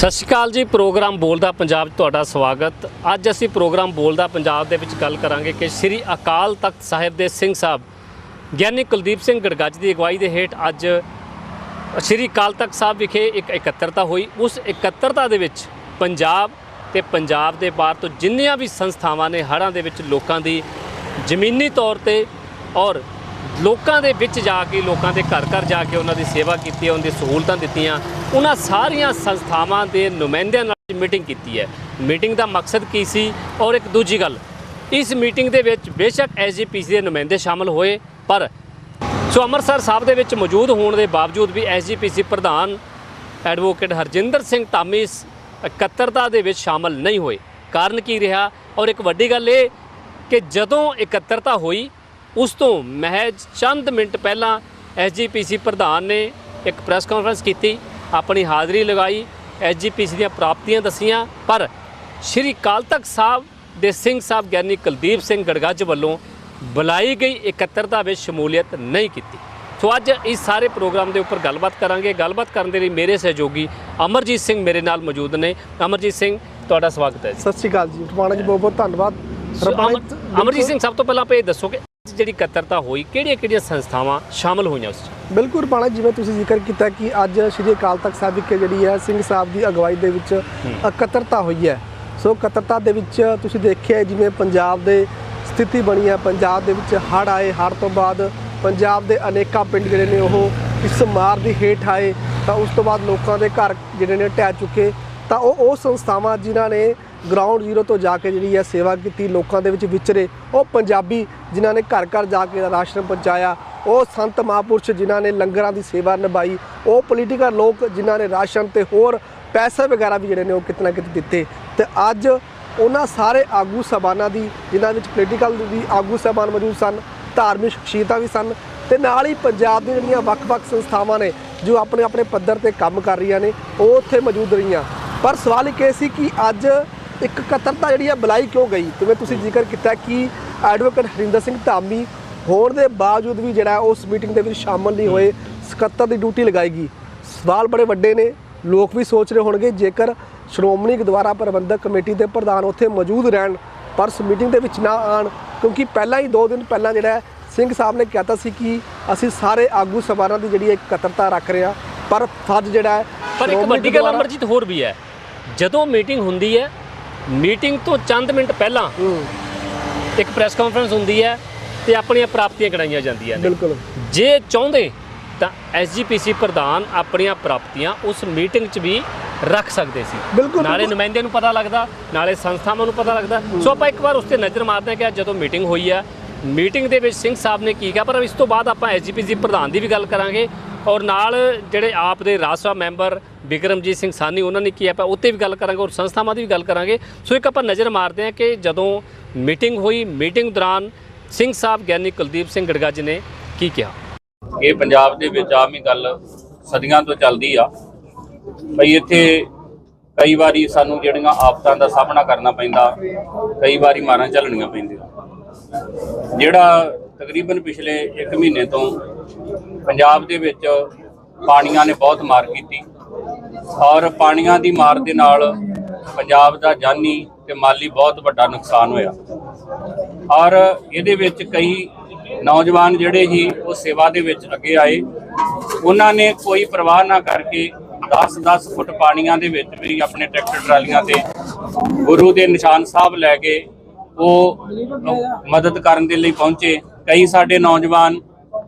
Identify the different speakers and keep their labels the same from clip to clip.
Speaker 1: ਸਤਿ ਸ਼੍ਰੀ ਅਕਾਲ ਜੀ, ਪ੍ਰੋਗਰਾਮ ਬੋਲਦਾ ਪੰਜਾਬ 'ਚ ਤੁਹਾਡਾ ਸਵਾਗਤ। ਅੱਜ ਅਸੀਂ ਪ੍ਰੋਗਰਾਮ ਬੋਲਦਾ ਪੰਜਾਬ ਦੇ ਵਿੱਚ ਗੱਲ ਕਰਾਂਗੇ ਕਿ ਸ੍ਰੀ ਅਕਾਲ ਤਖਤ ਸਾਹਿਬ ਦੇ ਸਿੰਘ ਸਾਹਿਬ, ਗਿਆਨੀ ਕੁਲਦੀਪ ਸਿੰਘ ਗੜਗੱਜ ਦੀ ਅਗਵਾਈ ਦੇ ਹੇਠ ਅੱਜ ਸ੍ਰੀ ਅਕਾਲ ਤਖਤ ਸਾਹਿਬ ਵਿਖੇ ਇੱਕ ਇਕੱਤਰਤਾ ਹੋਈ। ਉਸ ਇਕੱਤਰਤਾ ਦੇ ਵਿੱਚ ਪੰਜਾਬ ਤੇ ਪੰਜਾਬ ਦੇ ਬਾਹਰ ਤੋਂ ਜਿੰਨੀਆਂ ਵੀ ਸੰਸਥਾਵਾਂ ਨੇ, ਹੜ੍ਹਾਂ ਦੇ ਵਿੱਚ ਲੋਕਾਂ ਦੀ ਜ਼ਮੀਨੀ ਤੌਰ ਤੇ ਔਰ ਲੋਕਾਂ ਦੇ ਵਿੱਚ ਜਾ ਕੇ, ਲੋਕਾਂ ਦੇ ਘਰ ਘਰ ਜਾ ਕੇ ਉਹਨਾਂ ਦੀ ਸੇਵਾ ਕੀਤੀ ਹੈ ਉਹਨਾਂ ਦੀ ਸਹੂਲਤਾਂ ਦਿੱਤੀਆਂ। ਉਹਨਾਂ ਸਾਰੀਆਂ ਸੰਸਥਾਵਾਂ ਦੇ ਨੁਮਾਇੰਦਿਆਂ ਨਾਲ ਮੀਟਿੰਗ ਕੀਤੀ ਹੈ। ਮੀਟਿੰਗ ਦਾ ਮਕਸਦ ਕੀ ਸੀ? ਔਰ ਇੱਕ ਦੂਜੀ ਗੱਲ, ਇਸ ਮੀਟਿੰਗ ਦੇ ਵਿੱਚ ਬੇਸ਼ੱਕ ਐਸਜੀਪੀਸੀ ਦੇ ਨੁਮਾਇੰਦੇ ਸ਼ਾਮਲ ਹੋਏ, ਪਰ ਸੋ ਅੰਮ੍ਰਿਤਸਰ ਸਾਹਿਬ ਦੇ ਵਿੱਚ ਮੌਜੂਦ ਹੋਣ ਦੇ ਬਾਵਜੂਦ ਵੀ ਐਸਜੀਪੀਸੀ ਪ੍ਰਧਾਨ ਐਡਵੋਕੇਟ ਹਰਜਿੰਦਰ ਸਿੰਘ ਧਾਮੀ ਇਸ ਇਕੱਤਰਤਾ ਦੇ ਵਿੱਚ ਸ਼ਾਮਲ ਨਹੀਂ ਹੋਏ। ਕਾਰਨ ਕੀ ਰਿਹਾ? ਔਰ ਇੱਕ ਵੱਡੀ ਗੱਲ ਇਹ ਕਿ ਜਦੋਂ ਇਕੱਤਰਤਾ ਹੋਈ ਉਸ ਤੋਂ ਮਹਿਜ ਚੰਦ ਮਿੰਟ ਪਹਿਲਾਂ ਐਸਜੀਪੀਸੀ ਪ੍ਰਧਾਨ ਨੇ ਇੱਕ ਪ੍ਰੈਸ ਕਾਨਫਰੰਸ ਕੀਤੀ ਆਪਣੀ ਹਾਜ਼ਰੀ ਲਗਾਈ ਐਸਜੀਪੀਸੀ ਦੀਆਂ ਪ੍ਰਾਪਤੀਆਂ ਦਸੀਆਂ। ਪਰ ਸ਼੍ਰੀ ਅਕਾਲ ਤਖਤ ਸਾਹਿਬ ਦੇ ਸਿੰਘ ਸਾਹਿਬ ਗਿਆਨੀ ਕੁਲਦੀਪ ਸਿੰਘ ਗੜਗੱਜ ਵੱਲੋਂ ਬੁਲਾਈ ਗਈ ਇਕੱਤਰਤਾ ਵਿੱਚ ਸ਼ਮੂਲੀਅਤ ਨਹੀਂ ਕੀਤੀ। ਸੋ ਅੱਜ ਇਸ ਸਾਰੇ ਪ੍ਰੋਗਰਾਮ ਦੇ ਉੱਪਰ ਗੱਲਬਾਤ ਕਰਾਂਗੇ। ਗੱਲਬਾਤ ਕਰਨ ਦੇ ਲਈ ਮੇਰੇ ਸਹਿਯੋਗੀ ਅਮਰਜੀਤ ਸਿੰਘ ਮੇਰੇ ਨਾਲ ਮੌਜੂਦ ਨੇ। ਅਮਰਜੀਤ ਸਿੰਘ ਤੁਹਾਡਾ ਸਵਾਗਤ ਹੈ ਜੀ।
Speaker 2: ਸਤਿ ਸ਼੍ਰੀ ਅਕਾਲ ਜੀ। ਰਮਾਣਾ ਜੀ ਬਹੁਤ ਬਹੁਤ ਧੰਨਵਾਦ
Speaker 1: ਅਮਰਜੀਤ ਸਿੰਘ ਸਭ ਤੋਂ ਪਹਿਲਾਂ ਆਪਾਂ ਦੱਸੋ ਕਿ ਜਿਹੜੀ ਇਕੱਤਰਤਾ ਹੋਈ ਕਿਹੜੀਆਂ ਕਿਹੜੀਆਂ ਸੰਸਥਾਵਾਂ ਸ਼ਾਮਲ ਹੋਈਆਂ ਉਸ 'ਚ?
Speaker 2: ਬਿਲਕੁਲ ਰਮਾਣਾ ਜਿਵੇਂ ਤੁਸੀਂ ਜ਼ਿਕਰ ਕੀਤਾ ਕਿ ਅੱਜ ਸ਼੍ਰੀ ਅਕਾਲ ਤਖਤ ਸਾਹਿਬ ਵਿਖੇ ਜਿਹੜੀ ਹੈ ਸਿੰਘ ਸਾਹਿਬ ਦੀ ਅਗਵਾਈ ਦੇ ਵਿੱਚ ਇਕੱਤਰਤਾ ਹੋਈ ਹੈ। ਸੋ ਇਕੱਤਰਤਾ ਦੇ ਵਿੱਚ ਤੁਸੀਂ ਦੇਖਿਆ ਜਿਵੇਂ ਪੰਜਾਬ ਦੇ ਸਥਿਤੀ ਬਣੀ ਹੈ ਪੰਜਾਬ ਦੇ ਵਿੱਚ ਹੜ੍ਹ ਆਏ ਹੜ੍ਹ ਤੋਂ ਬਾਅਦ ਪੰਜਾਬ ਦੇ ਅਨੇਕਾਂ ਪਿੰਡ ਜਿਹੜੇ ਨੇ ਉਹ ਇਸ ਮਾਰ ਦੀ ਹੇਠ ਆਏ ਤਾਂ ਉਸ ਤੋਂ ਬਾਅਦ ਲੋਕਾਂ ਦੇ ਘਰ ਜਿਹੜੇ ਨੇ ਢਹਿ ਚੁੱਕੇ। ਤਾਂ ਉਹ ਉਹ ਸੰਸਥਾਵਾਂ ਜਿਨ੍ਹਾਂ ਨੇ ਗਰਾਊਂਡ ਜ਼ੀਰੋ ਤੋਂ ਜਾ ਕੇ ਜਿਹੜੀ ਹੈ ਸੇਵਾ ਕੀਤੀ, ਲੋਕਾਂ ਦੇ ਵਿੱਚ ਵਿਚਰੇ, ਉਹ ਪੰਜਾਬੀ ਜਿਨ੍ਹਾਂ ਨੇ ਘਰ ਘਰ ਜਾ ਕੇ ਰਾਸ਼ਨ ਪਹੁੰਚਾਇਆ, ਉਹ ਸੰਤ ਮਹਾਂਪੁਰਸ਼ ਜਿਨ੍ਹਾਂ ਨੇ ਲੰਗਰਾਂ ਦੀ ਸੇਵਾ ਨਿਭਾਈ, ਉਹ ਪੋਲੀਟੀਕਲ ਲੋਕ ਜਿਨ੍ਹਾਂ ਨੇ ਰਾਸ਼ਨ ਤੇ ਹੋਰ ਪੈਸੇ ਵਗੈਰਾ ਵੀ ਜਿਹੜੇ ਨੇ ਉਹ ਕਿਤਨਾ ਕਿਤੇ ਦਿੱਤੇ। ਤੇ ਅੱਜ ਉਹਨਾਂ ਸਾਰੇ ਆਗੂ ਸਭਾਨਾਂ ਦੀ, ਜਿਨ੍ਹਾਂ ਵਿੱਚ ਪੋਲੀਟੀਕਲ ਵੀ ਆਗੂ ਸਭਾਨ ਮੌਜੂਦ ਸਨ, ਧਾਰਮਿਕ ਸ਼ਖਸੀਅਤਾਂ ਵੀ ਸਨ, ਤੇ ਨਾਲ ਹੀ ਪੰਜਾਬ ਦੀਆਂ ਜਿਹੜੀਆਂ ਵੱਖ-ਵੱਖ ਸੰਸਥਾਵਾਂ ਨੇ, ਜੋ ਆਪਣੇ ਆਪਣੇ ਪੱਧਰ ਤੇ ਕੰਮ ਕਰ ਰਹੀਆਂ ਨੇ, ਉਹ ਉੱਥੇ ਮੌਜੂਦ ਰਹੀਆਂ। ਪਰ ਸਵਾਲ ਇੱਕ ਇਹ ਸੀ ਕਿ ਅੱਜ ਇੱਕ ਇਕੱਤਰਤਾ ਜਿਹੜੀ ਹੈ ਬੁਲਾਈ ਕਿਉਂ ਗਈ? ਜਿਵੇਂ ਤੁਸੀਂ ਜ਼ਿਕਰ ਕੀਤਾ ਕਿ ਐਡਵੋਕੇਟ ਹਰਿੰਦਰ ਸਿੰਘ ਧਾਮੀ ਹੋਣ ਦੇ ਬਾਵਜੂਦ ਵੀ ਜਿਹੜਾ ਉਸ ਮੀਟਿੰਗ ਦੇ ਵਿੱਚ ਸ਼ਾਮਲ ਨਹੀਂ ਹੋਏ ਸਕੱਤਰ ਦੀ ਡਿਊਟੀ ਲਗਾਏਗੀ ਸਵਾਲ ਬੜੇ ਵੱਡੇ ਨੇ ਲੋਕ ਵੀ ਸੋਚ ਰਹੇ ਹੋਣਗੇ ਜੇਕਰ ਸ਼੍ਰੋਮਣੀ ਗੁਰਦੁਆਰਾ ਪ੍ਰਬੰਧਕ ਕਮੇਟੀ ਦੇ ਪ੍ਰਧਾਨ ਉੱਥੇ ਮੌਜੂਦ ਰਹਿਣ ਪਰ ਉਸ ਮੀਟਿੰਗ ਦੇ ਵਿੱਚ ਨਾ ਆਣ ਕਿਉਂਕਿ ਪਹਿਲਾਂ ਹੀ 2 ਦਿਨ ਪਹਿਲਾਂ ਜਿਹੜਾ ਸਿੰਘ ਸਾਹਿਬ ਨੇ ਕਹਿਤਾ ਸੀ ਕਿ ਅਸੀਂ ਸਾਰੇ ਆਗੂ ਸਭਾਰਾਂ ਦੀ ਜਿਹੜੀ ਇਕੱਤਰਤਾ ਰੱਖ ਰਹੇ ਹਾਂ ਪਰ ਫੱਜ ਜਿਹੜਾ
Speaker 1: ਪਰ ਇੱਕ ਵੱਡੀ ਗੱਲ ਅਮਰਜੀਤ ਹੋਰ ਵੀ ਹੈ। ਜਦੋਂ ਮੀਟਿੰਗ ਹੁੰਦੀ ਹੈ ਮੀਟਿੰਗ ਤੋਂ ਚੰਦ ਮਿੰਟ ਪਹਿਲਾਂ
Speaker 2: ਹੂੰ,
Speaker 1: ਇੱਕ ਪ੍ਰੈਸ ਕਾਨਫਰੰਸ ਹੁੰਦੀ ਹੈ ਤੇ ਆਪਣੀਆਂ ਪ੍ਰਾਪਤੀਆਂ ਗਿਣਾਈਆਂ ਜਾਂਦੀਆਂ ਨੇ।
Speaker 2: ਬਿਲਕੁਲ।
Speaker 1: ਜੇ ਚਾਹੁੰਦੇ ਤਾਂ ਐਸਜੀਪੀਸੀ ਪ੍ਰਧਾਨ ਆਪਣੀਆਂ ਪ੍ਰਾਪਤੀਆਂ ਉਸ ਮੀਟਿੰਗ 'ਚ ਵੀ ਰੱਖ ਸਕਦੇ ਸੀ। ਨਾਲੇ। ਨੁਮਾਇੰਦਿਆਂ ਨੂੰ ਪਤਾ ਲੱਗਦਾ ਨਾਲੇ ਸੰਸਥਾਵਾਂ ਨੂੰ ਪਤਾ ਲੱਗਦਾ। ਸੋ ਆਪਾਂ ਇੱਕ ਵਾਰ ਉਸ ਤੇ ਨਜ਼ਰ ਮਾਰਦੇ ਹਾਂ ਕਿ ਜਦੋਂ ਮੀਟਿੰਗ ਹੋਈ ਆ ਮੀਟਿੰਗ ਦੇ ਵਿੱਚ ਸਿੰਘ ਸਾਹਿਬ ਨੇ ਕੀ ਕਿਹਾ ਪਰ ਇਸ ਤੋਂ ਬਾਅਦ ਆਪਾਂ ਐਸਜੀਪੀਸੀ ਪ੍ਰਧਾਨ ਦੀ ਵੀ ਗੱਲ ਕਰਾਂਗੇ। ਔਰ ਨਾਲ ਜਿਹੜੇ ਆਪ ਦੇ ਰਾਜ ਸਭਾ ਮੈਂਬਰ ਬਿਕਰਮਜੀਤ ਸਿੰਘ ਸਾਨੀ ਉਹਨਾਂ ਨੇ ਕੀ ਆਪਾਂ ਉੱਤੇ ਵੀ ਗੱਲ ਕਰਾਂਗੇ ਔਰ ਸੰਸਥਾਵਾਂ ਦੀ ਵੀ ਗੱਲ ਕਰਾਂਗੇ। ਸੋ ਇੱਕ ਆਪਾਂ ਨਜ਼ਰ ਮਾਰਦੇ ਹਾਂ ਕਿ ਜਦੋਂ ਮੀਟਿੰਗ ਹੋਈ, ਮੀਟਿੰਗ ਦੌਰਾਨ ਸਿੰਘ ਸਾਹਿਬ ਗਿਆਨੀ ਕੁਲਦੀਪ ਸਿੰਘ ਗੜਗਾ ਜੀ ਨੇ ਕੀ ਕਿਹਾ?
Speaker 3: ਇਹ ਪੰਜਾਬ ਦੇ ਵਿੱਚ ਆਮ ਹੀ ਗੱਲ ਸਦੀਆਂ ਤੋਂ ਚੱਲਦੀ ਆ। ਭਈ ਇੱਥੇ ਕਈ ਵਾਰੀ ਸਾਨੂੰ ਜਿਹੜੀਆਂ ਆਫਤਾਂ ਦਾ ਸਾਹਮਣਾ ਕਰਨਾ ਪੈਂਦਾ, ਕਈ ਵਾਰੀ ਮਾਰਾਂ ਝੱਲਣੀਆਂ ਪੈਂਦੀਆਂ। ਜਿਹੜਾ ਤਕਰੀਬਨ ਪਿਛਲੇ 1 ਮਹੀਨੇ ਤੋਂ ਪੰਜਾਬ ਦੇ ਵਿੱਚ ਪਾਣੀਆਂ ਨੇ ਬਹੁਤ ਮਾਰ ਕੀਤੀ। ਔਰ ਪਾਣੀਆਂ ਦੀ ਮਾਰ ਦੇ ਨਾਲ ਪੰਜਾਬ ਦਾ ਜਾਨੀ ਤੇ ਮਾਲੀ ਬਹੁਤ ਵੱਡਾ ਨੁਕਸਾਨ ਹੋਇਆ। ਔਰ ਇਹਦੇ ਵਿੱਚ ਕਈ ਨੌਜਵਾਨ ਜਿਹੜੇ ਹੀ ਉਹ ਸੇਵਾ ਦੇ ਵਿੱਚ ਅੱਗੇ ਆਏ। ਉਹਨਾਂ ਨੇ ਕੋਈ ਪਰਵਾਹ ਨਾ ਕਰਕੇ 10-10 ਫੁੱਟ ਪਾਣੀਆਂ ਦੇ ਵਿੱਚ ਵੀ ਆਪਣੇ ਟਰੈਕਟਰ ਟਰਾਲੀਆਂ ਤੇ ਗੁਰੂ ਦੇ ਨਿਸ਼ਾਨ ਸਾਹਿਬ ਲੈ ਕੇ ਉਹ ਮਦਦ ਕਰਨ ਦੇ ਲਈ ਪਹੁੰਚੇ। ਕਈ ਸਾਡੇ ਨੌਜਵਾਨ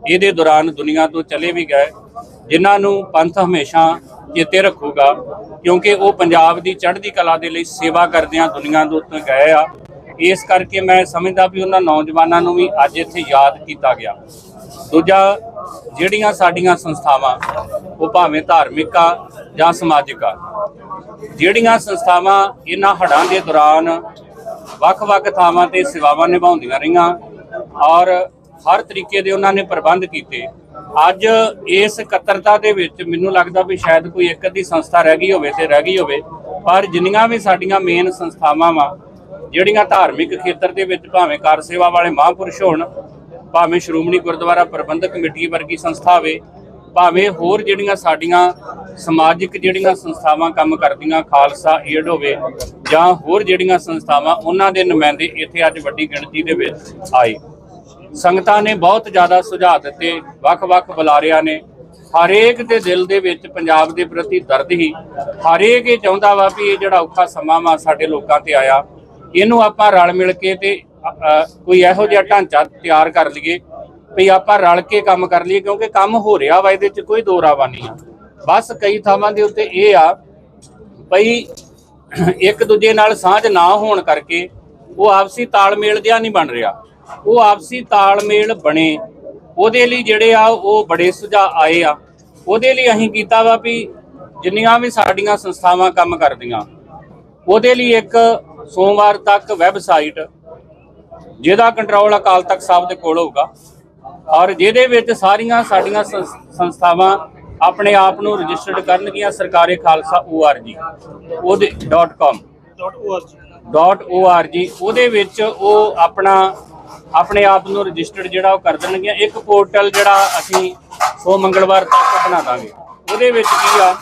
Speaker 3: ਇਹਦੇ ਦੌਰਾਨ ਦੁਨੀਆ ਤੋਂ ਚਲੇ ਵੀ ਗਏ, ਜਿਨ੍ਹਾਂ ਨੂੰ ਪੰਥ ਹਮੇਸ਼ਾ ਚੇਤੇ ਰੱਖੂਗਾ, ਕਿਉਂਕਿ ਉਹ ਪੰਜਾਬ ਦੀ ਚੜ੍ਹਦੀ ਕਲਾ ਦੇ ਲਈ ਸੇਵਾ ਕਰਦਿਆਂ ਦੁਨੀਆ ਦੇ ਉੱਤੇ ਗਏ ਆ। ਇਸ ਕਰਕੇ ਮੈਂ ਸਮਝਦਾ ਵੀ ਉਹਨਾਂ ਨੌਜਵਾਨਾਂ ਨੂੰ ਵੀ ਅੱਜ ਇੱਥੇ ਯਾਦ ਕੀਤਾ ਗਿਆ। ਦੂਜਾ, ਜਿਹੜੀਆਂ ਸਾਡੀਆਂ ਸੰਸਥਾਵਾਂ, ਉਹ ਭਾਵੇਂ ਧਾਰਮਿਕ ਆ ਜਾਂ ਸਮਾਜਿਕ ਆ, ਜਿਹੜੀਆਂ ਸੰਸਥਾਵਾਂ ਇਹਨਾਂ ਹੜ੍ਹਾਂ ਦੇ ਦੌਰਾਨ ਵੱਖ-ਵੱਖ ਥਾਵਾਂ ਤੇ ਸੇਵਾਵਾਂ ਨਿਭਾਉਂਦੀਆਂ ਰਹੀਆਂ ਔਰ ਹਰ ਤਰੀਕੇ ਦੇ ਉਹਨਾਂ ਨੇ ਪ੍ਰਬੰਧ ਕੀਤੇ। ਅੱਜ ਇਸ ਇਕੱਤਰਤਾ ਦੇ ਵਿੱਚ ਮੈਨੂੰ ਲੱਗਦਾ ਵੀ ਸ਼ਾਇਦ ਕੋਈ ਇੱਕ ਅੱਧੀ ਸੰਸਥਾ ਰਹਿ ਗਈ ਹੋਵੇ ਤੇ ਰਹਿ ਗਈ ਹੋਵੇ, ਪਰ ਜਿੰਨੀਆਂ ਵੀ ਸਾਡੀਆਂ ਮੇਨ ਸੰਸਥਾਵਾਂ ਵਾ, ਜਿਹੜੀਆਂ ਧਾਰਮਿਕ ਖੇਤਰ ਦੇ ਵਿੱਚ ਭਾਵੇਂ ਕਾਰ ਸੇਵਾ ਵਾਲੇ ਮਹਾਂਪੁਰਸ਼ ਹੋਣ, ਭਾਵੇਂ ਸ਼੍ਰੋਮਣੀ ਗੁਰਦੁਆਰਾ ਪ੍ਰਬੰਧਕ ਕਮੇਟੀ ਵਰਗੀ ਸੰਸਥਾ ਹੋਵੇ ਭਾਵੇਂ ਹੋਰ ਜਿਹੜੀਆਂ ਸਾਡੀਆਂ ਸਮਾਜਿਕ ਜਿਹੜੀਆਂ ਸੰਸਥਾਵਾਂ ਕੰਮ ਕਰਦੀਆਂ, ਖਾਲਸਾ ਏਡ ਹੋਵੇ ਜਾਂ ਹੋਰ ਜਿਹੜੀਆਂ ਸੰਸਥਾਵਾਂ, ਉਹਨਾਂ ਦੇ ਨੁਮਾਇੰਦੇ ਇੱਥੇ ਅੱਜ ਵੱਡੀ ਗਿਣਤੀ ਦੇ ਵਿੱਚ ਆਏ। ਸੰਗਤਾਂ ਨੇ ਬਹੁਤ ਜ਼ਿਆਦਾ ਸੁਝਾਅ ਦਿੱਤੇ, ਵੱਖ-ਵੱਖ ਬੁਲਾਰਿਆਂ ਨੇ। ਹਰੇਕ ਦੇ ਦਿਲ ਦੇ ਵਿੱਚ ਪੰਜਾਬ ਦੇ ਪ੍ਰਤੀ ਦਰਦ ਹੀ। ਹਰੇਕ ਇਹ ਚਾਹੁੰਦਾ ਵਾ ਵੀ ਇਹ ਜਿਹੜਾ ਔਖਾ ਸਮਾਂ ਵਾ ਸਾਡੇ ਲੋਕਾਂ ਤੇ ਆਇਆ। ਇਹਨੂੰ ਆਪਾਂ ਰਲ ਮਿਲ ਕੇ ਤੇ ਕੋਈ ਇਹੋ ਜਿਹਾ ਢਾਂਚਾ ਤਿਆਰ ਕਰ ਲਈਏ। ਵੀ ਆਪਾਂ ਰਲ ਕੇ ਕੰਮ ਕਰ ਲਈਏ, ਕਿਉਂਕਿ ਕੰਮ ਹੋ ਰਿਹਾ ਵਾ, ਇਹਦੇ 'ਚ ਕੋਈ ਦੋਰਾਵਾ ਨਹੀਂ ਆ। ਬਸ ਕਈ ਥਾਵਾਂ ਦੇ ਉੱਤੇ ਇਹ ਆ ਭਈ ਇੱਕ ਦੂਜੇ ਨਾਲ ਸਾਂਝ ਨਾ ਹੋਣ ਕਰਕੇ ਉਹ ਆਪਸੀ ਤਾਲਮੇਲ ਜਿਹਾ ਨਹੀਂ ਬਣ ਰਿਹਾ। ਉਹ ਆਪਸੀ ਤਾਲਮੇਲ ਬਣੇ। ਉਹਦੇ ਲਈ ਜਿਹੜੇ ਆ, ਉਹ ਬੜੇ ਸੁਝਾਅ ਆਏ ਆ। ਉਹਦੇ ਲਈ ਅਸੀਂ ਕੀਤਾ ਵਾ ਵੀ ਜਿੰਨੀਆਂ ਵੀ ਸਾਡੀਆਂ ਸੰਸਥਾਵਾਂ ਕੰਮ ਕਰਦੀਆਂ, ਉਹਦੇ ਲਈ ਇੱਕ ਸੋਮਵਾਰ ਤੱਕ ਵੈਬਸਾਈਟ, ਜਿਹਦਾ ਕੰਟਰੋਲ ਅਕਾਲ ਤਖਤ ਸਾਹਿਬ ਦੇ ਕੋਲ ਹੋਊਗਾ। ਔਰ ਜਿਹਦੇ ਵਿੱਚ ਸਾਰੀਆਂ ਸਾਡੀਆਂ ਸੰਸ- ਸੰਸਥਾਵਾਂ ਆਪਣੇ ਆਪ ਨੂੰ ਰਜਿਸਟਰਡ ਕਰਨਗੀਆਂ ਸਰਕਾਰੇ ਖਾਲਸਾ org ਉਹਦੇ .com .org ਉਹਦੇ ਵਿੱਚ ਉਹ ਆਪਣਾ ਆਪਣੇ ਆਪ ਨੂੰ ਰਜਿਸਟਰਡ ਜਿਹੜਾ ਉਹ ਕਰ ਦੇਣਗੀਆਂ। ਇੱਕ ਪੋਰਟਲ ਜਿਹੜਾ ਅਸੀਂ ਸੋ ਮੰਗਲਵਾਰ ਤੱਕ ਬਣਾ ਦਾਂਗੇ। ਉਹਦੇ ਵਿੱਚ ਕੀ ਆ